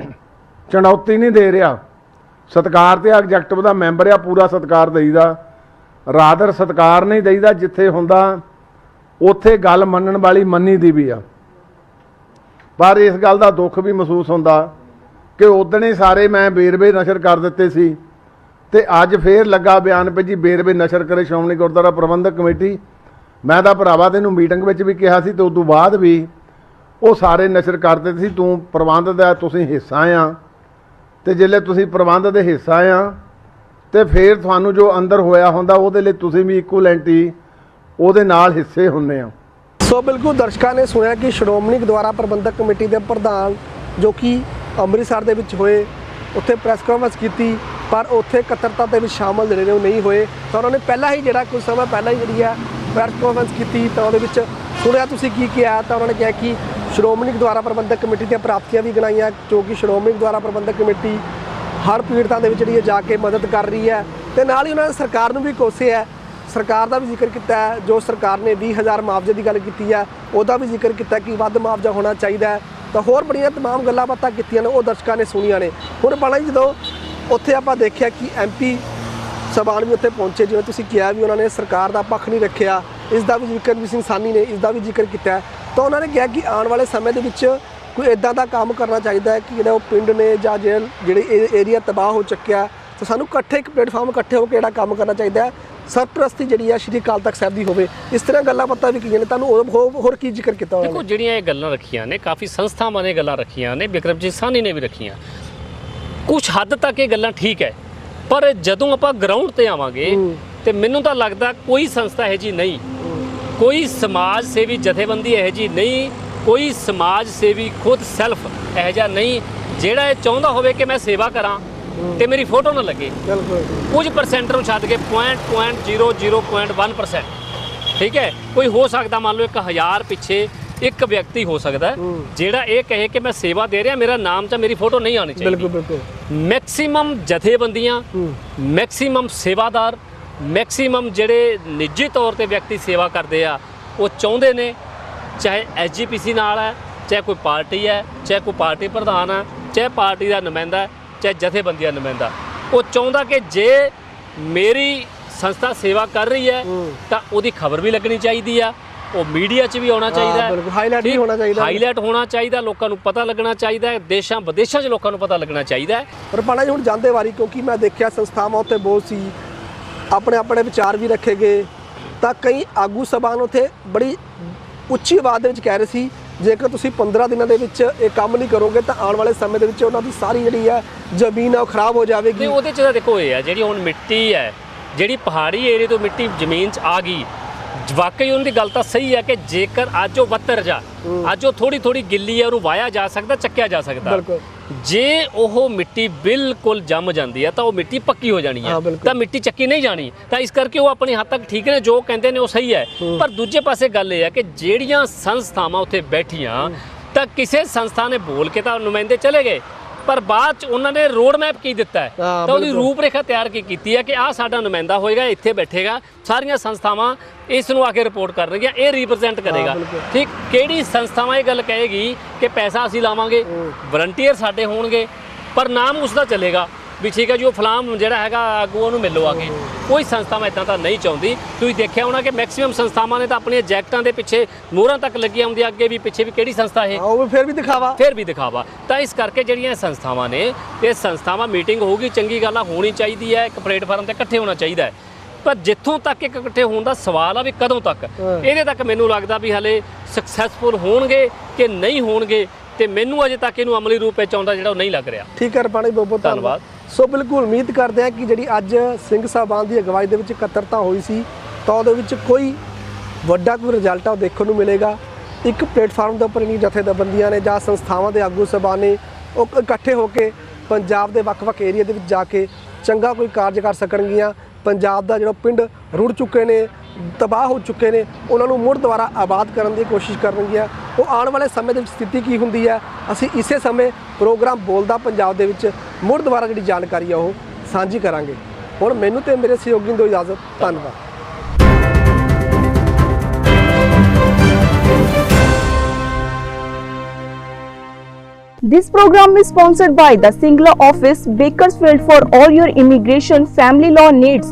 Speaker 4: ਚੁਣੌਤੀ ਨਹੀਂ ਦੇ ਰਿਹਾ। ਸਤਕਾਰ ਤੇ ਐਗਜੈਕਟਿਵ ਦਾ ਮੈਂਬਰ ਆ, ਪੂਰਾ ਸਤਕਾਰ ਦੇਈਦਾ। ਰਾਦਰ ਸਤਕਾਰ ਨਹੀਂ ਦੇਈਦਾ, ਜਿੱਥੇ ਹੁੰਦਾ ਉੱਥੇ ਗੱਲ ਮੰਨਣ ਵਾਲੀ ਮੰਨੀ ਦੀ ਵੀ ਆ। ਪਰ ਇਸ ਗੱਲ ਦਾ ਦੁੱਖ ਵੀ ਮਹਿਸੂਸ ਹੁੰਦਾ ਕਿ ਉਦਣੇ ਸਾਰੇ ਮੈਂ ਬੇਰਵੇ ਨਸ਼ਰ ਕਰ ਦਿੱਤੇ ਸੀ ਤੇ ਅੱਜ ਫੇਰ ਲੱਗਾ ਬਿਆਨ ਪੇ ਜੀ ਬੇਰਵੇ ਨਸ਼ਰ ਕਰੇ ਸ਼੍ਰੋਮਣੀ ਗੁਰਦੁਆਰਾ ਪ੍ਰਬੰਧਕ ਕਮੇਟੀ। ਮੈਂ ਤਾਂ ਭਰਾਵਾ ਤੈਨੂੰ ਮੀਟਿੰਗ ਵਿੱਚ ਵੀ ਕਿਹਾ ਸੀ ਤੇ ਉਸ ਤੋਂ ਬਾਅਦ ਵੀ ਉਹ ਸਾਰੇ ਨਸ਼ਰ ਕਰ ਦਿੱਤੇ ਸੀ, ਤੂੰ ਪ੍ਰਬੰਧ ਦਾ, ਤੁਸੀਂ ਹਿੱਸਾ ਆ। ਤੇ ਜਿੱਲੇ ਤੁਸੀਂ ਪ੍ਰਬੰਧ ਦੇ ਹਿੱਸਾ ਆ, ਤੇ ਫੇਰ ਤੁਹਾਨੂੰ ਜੋ ਅੰਦਰ ਹੋਇਆ ਹੁੰਦਾ, ਉਹਦੇ ਲਈ ਤੁਸੀਂ ਵੀ ਇਕੁਅਲੈਂਟੀ ਉਹਦੇ ਨਾਲ ਹਿੱਸੇ ਹੁੰਦੇ ਆ।
Speaker 2: ਸੋ ਬਿਲਕੁਲ ਦਰਸ਼ਕਾਂ ਨੇ ਸੁਣਿਆ ਕਿ ਸ਼੍ਰੋਮਣੀ ਗੁਰਦੁਆਰਾ ਪ੍ਰਬੰਧਕ ਕਮੇਟੀ ਦੇ ਪ੍ਰਧਾਨ ਜੋ ਕਿ ਅੰਮ੍ਰਿਤਸਰ ਦੇ ਵਿੱਚ ਹੋਏ, ਉੱਥੇ ਪ੍ਰੈਸ ਕਾਨਫਰੰਸ ਕੀਤੀ, ਪਰ ਉੱਥੇ ਇਕੱਤਰਤਾ ਦੇ ਵਿੱਚ ਸ਼ਾਮਲ ਜਿਹੜੇ ਨੇ ਉਹ ਨਹੀਂ ਹੋਏ। ਤਾਂ ਉਹਨਾਂ ਨੇ ਪਹਿਲਾਂ ਹੀ ਜਿਹੜਾ ਕੁਝ ਸਮਾਂ ਪਹਿਲਾਂ ਹੀ ਜਿਹੜੀ ਹੈ ਪ੍ਰੈਸ ਕਾਨਫਰੰਸ ਕੀਤੀ, ਤਾਂ ਉਹਦੇ ਵਿੱਚ ਸੁਣਿਆ ਤੁਸੀਂ ਕੀ ਕਿਹਾ, ਤਾਂ ਉਹਨਾਂ ਨੇ ਕਿਹਾ ਕਿ ਸ਼੍ਰੋਮਣੀ ਗੁਰਦੁਆਰਾ ਪ੍ਰਬੰਧਕ ਕਮੇਟੀ ਦੀਆਂ ਪ੍ਰਾਪਤੀਆਂ ਵੀ ਗਿਣਾਈਆਂ, ਜੋ ਕਿ ਸ਼੍ਰੋਮਣੀ ਗੁਰਦੁਆਰਾ ਪ੍ਰਬੰਧਕ ਕਮੇਟੀ ਹਰ ਪੀੜਤਾਂ ਦੇ ਵਿੱਚ ਜਿਹੜੀ ਹੈ ਜਾ ਕੇ ਮਦਦ ਕਰ ਰਹੀ ਹੈ। ਤੇ ਨਾਲ ਹੀ ਉਹਨਾਂ ਨੇ ਸਰਕਾਰ ਨੂੰ ਵੀ ਕੋਸਿਆ ਹੈ ਸਰਕਾਰ ਦਾ ਵੀ ਜ਼ਿਕਰ ਕੀਤਾ ਹੈ, ਜੋ ਸਰਕਾਰ ਨੇ 20000 ਮੁਆਵਜ਼ੇ ਦੀ ਗੱਲ ਕੀਤੀ ਹੈ, ਉਹਦਾ ਵੀ ਜ਼ਿਕਰ ਕੀਤਾ ਕਿ ਵੱਧ ਮੁਆਵਜ਼ਾ ਹੋਣਾ ਚਾਹੀਦਾ ਹੈ। ਤਾਂ ਹੋਰ ਬੜੀਆਂ ਤਮਾਮ ਗੱਲਾਂ ਬਾਤਾਂ ਕੀਤੀਆਂ ਨੇ, ਉਹ ਦਰਸ਼ਕਾਂ ਨੇ ਸੁਣੀਆਂ ਨੇ। ਹੁਣ ਬਣਾ ਜਦੋਂ ਉੱਥੇ ਆਪਾਂ ਦੇਖਿਆ ਕਿ ਐਮਪੀ ਸਬਾਨ ਵੀ ਉੱਥੇ ਪਹੁੰਚੇ, ਜਿਵੇਂ ਤੁਸੀਂ ਕਿਹਾ ਵੀ ਉਹਨਾਂ ਨੇ ਸਰਕਾਰ ਦਾ ਪੱਖ ਨਹੀਂ ਰੱਖਿਆ, ਇਸ ਦਾ ਵੀ ਜ਼ਿਕਰ ਵੀ ਸਿੰਘ ਸਾਨੀ ਨੇ, ਇਸ ਦਾ ਵੀ ਜ਼ਿਕਰ ਕੀਤਾ ਤਾਂ ਉਹਨਾਂ ਨੇ ਕਿਹਾ ਕਿ ਆਉਣ ਵਾਲੇ ਸਮੇਂ ਦੇ ਵਿੱਚ ਕੋਈ ਇਦਾਂ ਦਾ ਕੰਮ ਕਰਨਾ ਚਾਹੀਦਾ ਹੈ ਕਿ ਜਿਹੜਾ ਉਹ ਪਿੰਡ ਨੇ ਜਾਂ ਜੇਲ੍ਹ ਜਿਹੜੇ ਏਰੀਆ ਤਬਾਹ ਹੋ ਚੁੱਕਿਆ ਤਾਂ ਸਾਨੂੰ ਇਕੱਠੇ ਇੱਕ ਪਲੇਟਫਾਰਮ ਇਕੱਠੇ ਹੋ ਕੇ ਜਿਹੜਾ ਕੰਮ ਕਰਨਾ ਚਾਹੀਦਾ ਸਰਪ੍ਰਸਤੀ ਜਿਹੜੀ ਹੈ ਸ਼੍ਰੀ ਅਕਾਲ ਤਖਤ ਸਾਹਿਬ ਦੀ ਹੋਵੇ ਇਸ ਤਰ੍ਹਾਂ ਗੱਲਾਂ ਬਾਤਾਂ ਵੀ ਕੀਆਂ ਨੇ ਤੁਹਾਨੂੰ ਹੋਰ- ਕੀ ਜ਼ਿਕਰ ਕੀਤਾ ਉਹਨਾਂ
Speaker 1: ਦੇਖੋ ਜਿਹੜੀਆਂ ਇਹ ਗੱਲਾਂ ਰੱਖੀਆਂ ਨੇ ਕਾਫੀ ਸੰਸਥਾਵਾਂ ਨੇ ਗੱਲਾਂ ਰੱਖੀਆਂ ਨੇ ਬਿਕਰਮਜੀਤ ਸਾਹਨੀ ਨੇ ਵੀ ਰੱਖੀਆਂ। ਕੁਝ ਹੱਦ ਤੱਕ ਇਹ ਗੱਲਾਂ ਠੀਕ ਹੈ ਪਰ ਜਦੋਂ ਆਪਾਂ ਗਰਾਊਂਡ ਤੇ ਆਵਾਂਗੇ
Speaker 2: ਹੂੰ।
Speaker 1: ਤੇ ਮੈਨੂੰ ਤਾਂ ਲੱਗਦਾ ਕੋਈ ਸੰਸਥਾ ਇਹ ਜੀ ਨਹੀਂ। ਕੋਈ ਸਮਾਜ ਸੇਵੀ ਜਥੇਬੰਦੀ ਇਹ ਜੀ ਨਹੀਂ ਕੋਈ ਸਮਾਜ ਸੇਵੀ ਖੁਦ ਸੈਲਫ ਇਹ ਜਿਹਾ ਨਹੀਂ ਜਿਹੜਾ ਇਹ ਚਾਹੁੰਦਾ ਹੋਵੇ ਕਿ ਮੈਂ ਸੇਵਾ ਕਰਾਂ। ਤੇ ਮੇਰੀ ਫੋਟੋ ਨਾ ਲੱਗੇ।
Speaker 2: ਬਿਲਕੁਲ।
Speaker 1: ਕੁਝ ਪਰਸੈਂਟ ਨੂੰ ਛੱਡ ਕੇ 0.001% ਠੀਕ ਹੈ? ਕੋਈ ਹੋ ਸਕਦਾ ਮੰਨ ਲਓ 1000 ਪਿੱਛੇ ਇੱਕ ਵਿਅਕਤੀ ਹੋ ਸਕਦਾ। ਜਿਹੜਾ ਇਹ ਕਹੇ ਕਿ ਮੈਂ ਸੇਵਾ ਦੇ ਰਿਹਾ ਮੇਰਾ ਨਾਮ ਜਾਂ ਮੇਰੀ ਫੋਟੋ ਨਹੀਂ ਆਣੀ ਚਾਹੀਦੀ।
Speaker 2: ਬਿਲਕੁਲ ਬਿਲਕੁਲ।
Speaker 1: ਮੈਕਸਿਮਮ ਜਥੇਬੰਦੀਆਂ ਮੈਕਸਿਮਮ ਸੇਵਾਦਾਰ ਮੈਕਸਿਮਮ ਜਿਹੜੇ ਨਿੱਜੀ ਤੌਰ ਤੇ ਵਿਅਕਤੀ ਸੇਵਾ ਕਰਦੇ ਆ ਉਹ ਚਾਹੁੰਦੇ ਨੇ ਚਾਹੇ ਐਸਜੀਪੀਸੀ ਨਾਲ ਹੈ ਚਾਹੇ ਕੋਈ ਪਾਰਟੀ ਹੈ ਚਾਹੇ ਕੋਈ ਪਾਰਟੀ ਪ੍ਰਧਾਨ ਹੈ ਚਾਹੇ ਪਾਰਟੀ ਦਾ ਨੁਮਾਇੰਦਾ ਹੈ, ਚਾਹੇ ਜਥੇਬੰਦੀ ਦਾ ਨੁਮਾਇੰਦਾ ਉਹ ਚਾਹੁੰਦਾ ਕਿ ਜੇ ਮੇਰੀ ਸੰਸਥਾ ਸੇਵਾ ਕਰ ਰਹੀ ਹੈ। ਤਾਂ ਉਹਦੀ ਖਬਰ ਵੀ ਲੱਗਣੀ ਚਾਹੀਦੀ ਆ ਉਹ ਮੀਡੀਆ 'ਚ ਵੀ ਆਉਣਾ ਚਾਹੀਦਾ ਹੈ
Speaker 2: ਬਿਲਕੁਲ, highlight ਵੀ? ਹੋਣਾ ਚਾਹੀਦਾ।
Speaker 1: ਹਾਈਲਾਈਟ ਹੋਣਾ ਚਾਹੀਦਾ ਲੋਕਾਂ ਨੂੰ ਪਤਾ ਲੱਗਣਾ ਚਾਹੀਦਾ ਹੈ ਦੇਸ਼ਾਂ ਵਿਦੇਸ਼ਾਂ 'ਚ ਲੋਕਾਂ ਨੂੰ ਪਤਾ ਲੱਗਣਾ ਚਾਹੀਦਾ ਹੈ
Speaker 2: ਪਰ ਪਾਣਾ ਜੀ ਹੁਣ ਜਾਂਦੇ ਵਾਰੀ ਕਿਉਂਕਿ ਮੈਂ ਦੇਖਿਆ ਸੰਸਥਾਵਾਂ ਉੱਤੇ ਬਹੁਤ ਸੀ ਆਪਣੇ ਆਪਣੇ ਵਿਚਾਰ ਵੀ ਰੱਖੇ ਗਏ ਤਾਂ ਕਈ ਆਗੂ ਸਭਾਨ ਉੱਥੇ ਬੜੀ ਉੱਚੀ ਆਵਾਜ਼ ਦੇ ਵਿੱਚ ਕਹਿ ਰਹੇ ਸੀ ਜੇਕਰ ਤੁਸੀਂ 15 ਦਿਨਾਂ ਦੇ ਵਿੱਚ ਇਹ ਕੰਮ ਨਹੀਂ ਕਰੋਗੇ ਤਾਂ ਆਉਣ ਵਾਲੇ ਸਮੇਂ ਦੇ ਵਿੱਚ ਉਹਨਾਂ ਦੀ ਸਾਰੀ ਜਿਹੜੀ ਹੈ ਜ਼ਮੀਨ ਹੈ ਉਹ ਖਰਾਬ ਹੋ ਜਾਵੇਗੀ।
Speaker 1: ਤੇ ਉਹਦੇ ਚ ਤਾਂ ਦੇਖੋ ਇਹ ਆ ਜਿਹੜੀ ਹੁਣ ਮਿੱਟੀ ਹੈ ਜਿਹੜੀ ਪਹਾੜੀ ਏਰੀਏ ਤੋਂ ਮਿੱਟੀ ਜ਼ਮੀਨ 'ਚ ਆ ਗਈ ਵਾਕਈ ਉਹਨਾਂ ਦੀ ਗੱਲ ਤਾਂ ਸਹੀ ਹੈ ਕਿ ਜੇਕਰ ਅੱਜ ਉਹ ਵੱਤਰ ਜਾ ਅੱਜ ਉਹ ਥੋੜੀ ਥੋੜੀ ਗਿੱਲੀ ਹੈ ਉਹਨੂੰ ਵਾਇਆ ਜਾ ਸਕਦਾ ਚੱਕਿਆ ਜਾ ਸਕਦਾ।
Speaker 2: ਬਿਲਕੁਲ।
Speaker 1: ਜੇ ਉਹ ਮਿੱਟੀ ਬਿਲਕੁਲ ਜੰਮ ਜਾਂਦੀ ਹੈ ਤਾਂ ਉਹ ਮਿੱਟੀ ਪੱਕੀ ਹੋ ਜਾਣੀ ਹੈ। ਤਾਂ ਮਿੱਟੀ ਚੱਕੀ ਨਹੀਂ ਜਾਣੀ। ਤਾਂ ਇਸ ਕਰਕੇ ਉਹ ਆਪਣੀ ਹੱਦ ਤੱਕ ਠੀਕ ਨੇ ਜੋ ਕਹਿੰਦੇ ਨੇ ਉਹ ਸਹੀ ਹੈ। ਪਰ ਦੂਜੇ ਪਾਸੇ ਗੱਲ ਇਹ ਹੈ ਕਿ ਜਿਹੜੀਆਂ ਸੰਸਥਾਵਾਂ ਉੱਥੇ ਬੈਠੀਆਂ ਤਾਂ ਕਿਸੇ ਸੰਸਥਾ ਨੇ ਬੋਲ ਕੇ ਤਾਂ ਨੁਮਾਇੰਦੇ ਚਲੇ ਗਏ। ਪਰ ਬਾਅਦ ਚ ਉਹਨਾਂ ਨੇ ਰੋਡ ਮੈਪ ਕੀ ਦਿੱਤਾ ਹੈ? ਤਾਂ ਉਹਦੀ। ਰੂਪਰੇਖਾ ਤਿਆਰ ਕੀ ਕੀਤੀ ਹੈ ਕਿ ਆਹ ਸਾਡਾ ਨੁਮਾਇੰਦਾ ਹੋਏਗਾ ਇੱਥੇ ਬੈਠੇਗਾ ਸਾਰੀਆਂ ਸੰਸਥਾਵਾਂ ਇਸ ਨੂੰ ਆ ਕੇ ਰਿਪੋਰਟ ਕਰਨਗੀਆਂ ਇਹ ਰਿਪਰੈਜ਼ੈਂਟ ਕਰੇਗਾ। ਠੀਕ ਕਿਹੜੀ ਸੰਸਥਾਵਾਂ ਇਹ ਗੱਲ ਕਹੇਗੀ ਕਿ ਪੈਸਾ ਅਸੀਂ ਲਾਵਾਂਗੇ? ਵਲੰਟੀਅਰ ਸਾਡੇ ਹੋਣਗੇ ਪਰ ਨਾਮ ਉਸ ਦਾ ਚੱਲੇਗਾ। ਵੀ ਠੀਕ ਹੈ ਜੀ ਉਹ ਫਲਾਮ ਜਿਹੜਾ ਹੈਗਾ ਆਗੂ ਉਹਨੂੰ ਮਿਲੋ ਆ ਕੇ। ਕੋਈ ਸੰਸਥਾਵਾਂ ਇਦਾਂ ਤਾਂ ਨਹੀਂ ਚਾਹੁੰਦੀ। ਤੁਸੀਂ ਦੇਖਿਆ ਹੋਣਾ ਕਿ ਮੈਕਸਿਮਮ ਸੰਸਥਾਵਾਂ ਨੇ ਤਾਂ ਆਪਣੀਆਂ ਜੈਕਟਾਂ ਦੇ ਪਿੱਛੇ ਮੋਹਰਾਂ ਤੱਕ ਲੱਗੀਆਂ ਹੁੰਦੀਆਂ ਅੱਗੇ ਵੀ ਪਿੱਛੇ ਵੀ ਕਿਹੜੀ ਸੰਸਥਾ ਇਹ?
Speaker 2: ਹਾਂ ਉਹ ਵੀ ਫਿਰ ਵੀ ਦਿਖਾਵਾ।
Speaker 1: ਫਿਰ ਵੀ ਦਿਖਾਵਾ। ਤਾਂ ਇਸ ਕਰਕੇ ਜਿਹੜੀਆਂ ਸੰਸਥਾਵਾਂ ਨੇ ਇਹ ਸੰਸਥਾਵਾਂ ਮੀਟਿੰਗ ਹੋਊਗੀ ਚੰਗੀ ਗੱਲ ਆ ਹੋਣੀ ਚਾਹੀਦੀ ਹੈ ਇੱਕ ਪਲੇਟਫਾਰਮ ਤੇ ਇਕੱਠੇ ਹੋਣਾ ਚਾਹੀਦਾ ਹੈ। ਪਰ ਜਿੱਥੋਂ ਤੱਕ ਇੱਕ ਇਕੱਠੇ ਹੋਣ ਦਾ ਸਵਾਲ ਆ ਵੀ ਕਦੋਂ ਤੱਕ। ਇਹਦੇ ਤੱਕ ਮੈਨੂੰ ਲੱਗਦਾ ਵੀ ਹਲੇ ਸਕਸੈਸਫੁਲ ਹੋਣਗੇ ਕਿ ਨਹੀਂ ਹੋਣਗੇ? ਤੇ ਮੈਨੂੰ ਅਜੇ ਤੱਕ ਇਹਨੂੰ ਅਮਲੀ ਰੂਪ ਵਿੱਚ ਆਉਂਦਾ ਜਿਹੜਾ ਉਹ ਨਹੀਂ ਲੱਗ ਰਿਹਾ।
Speaker 2: ਠੀਕ ਹੈ ਰਪਾਣੀ ਬਹੁਤ ਬਹੁਤ
Speaker 1: ਧੰਨਵਾਦ।
Speaker 2: ਸੋ ਬਿਲਕੁਲ ਉਮੀਦ ਕਰਦੇ ਹਾਂ ਕਿ ਜਿਹੜੀ ਅੱਜ ਸਿੰਘ ਸਾਹਿਬਾਨ ਦੀ ਅਗਵਾਈ ਦੇ ਵਿੱਚ ਇਕੱਤਰਤਾ ਹੋਈ ਸੀ ਤਾਂ ਉਹਦੇ ਵਿੱਚ ਕੋਈ ਵੱਡਾ ਕੋਈ ਰਿਜ਼ਲਟ ਆ ਉਹ ਦੇਖਣ ਨੂੰ ਮਿਲੇਗਾ। ਇੱਕ ਪਲੇਟਫਾਰਮ ਦੇ ਉੱਪਰ ਨਹੀਂ ਜਥੇਬੰਦੀਆਂ ਨੇ ਜਾਂ ਸੰਸਥਾਵਾਂ ਦੇ ਆਗੂ ਸਭਾਨ ਨੇ ਉਹ ਇਕੱਠੇ ਹੋ ਕੇ ਪੰਜਾਬ ਦੇ ਵੱਖ-ਵੱਖ ਏਰੀਆ ਦੇ ਵਿੱਚ ਜਾ ਕੇ ਚੰਗਾ ਕੋਈ ਕਾਰਜ ਕਰ ਸਕਣਗੀਆਂ। ਪੰਜਾਬ ਦਾ ਜਿਹੜਾ ਪਿੰਡ ਰੁੜ ਚੁੱਕੇ ਨੇ ਤਬਾਹ ਹੋ ਚੁੱਕੇ ਨੇ ਉਹਨਾਂ ਨੂੰ ਮੁੜ ਦੁਬਾਰਾ ਆਬਾਦ ਕਰਨ ਦੀ ਕੋਸ਼ਿਸ਼ ਕਰਨਗੀਆਂ। ਉਹ ਆਉਣ ਵਾਲੇ ਸਮੇਂ ਦੇ ਵਿੱਚ ਸਥਿਤੀ ਕੀ ਹੁੰਦੀ ਹੈ ਅਸੀਂ ਇਸੇ ਸਮੇਂ ਪ੍ਰੋਗਰਾਮ ਬੋਲਦਾ ਪੰਜਾਬ ਦੇ ਵਿੱਚ ਮੁੜ ਦੁਬਾਰਾ ਜਿਹੜੀ ਜਾਣਕਾਰੀ ਆ ਉਹ ਸਾਂਝੀ ਕਰਾਂਗੇ ਹੁਣ ਮੈਨੂੰ ਤੇ ਮੇਰੇ ਸਹਿਯੋਗੀ ਨੂੰ ਦਿਓ ਇਜਾਜ਼ਤ ਧੰਨਵਾਦ
Speaker 5: This program is sponsored by the Singla office, Bakersfield for all your immigration family law needs.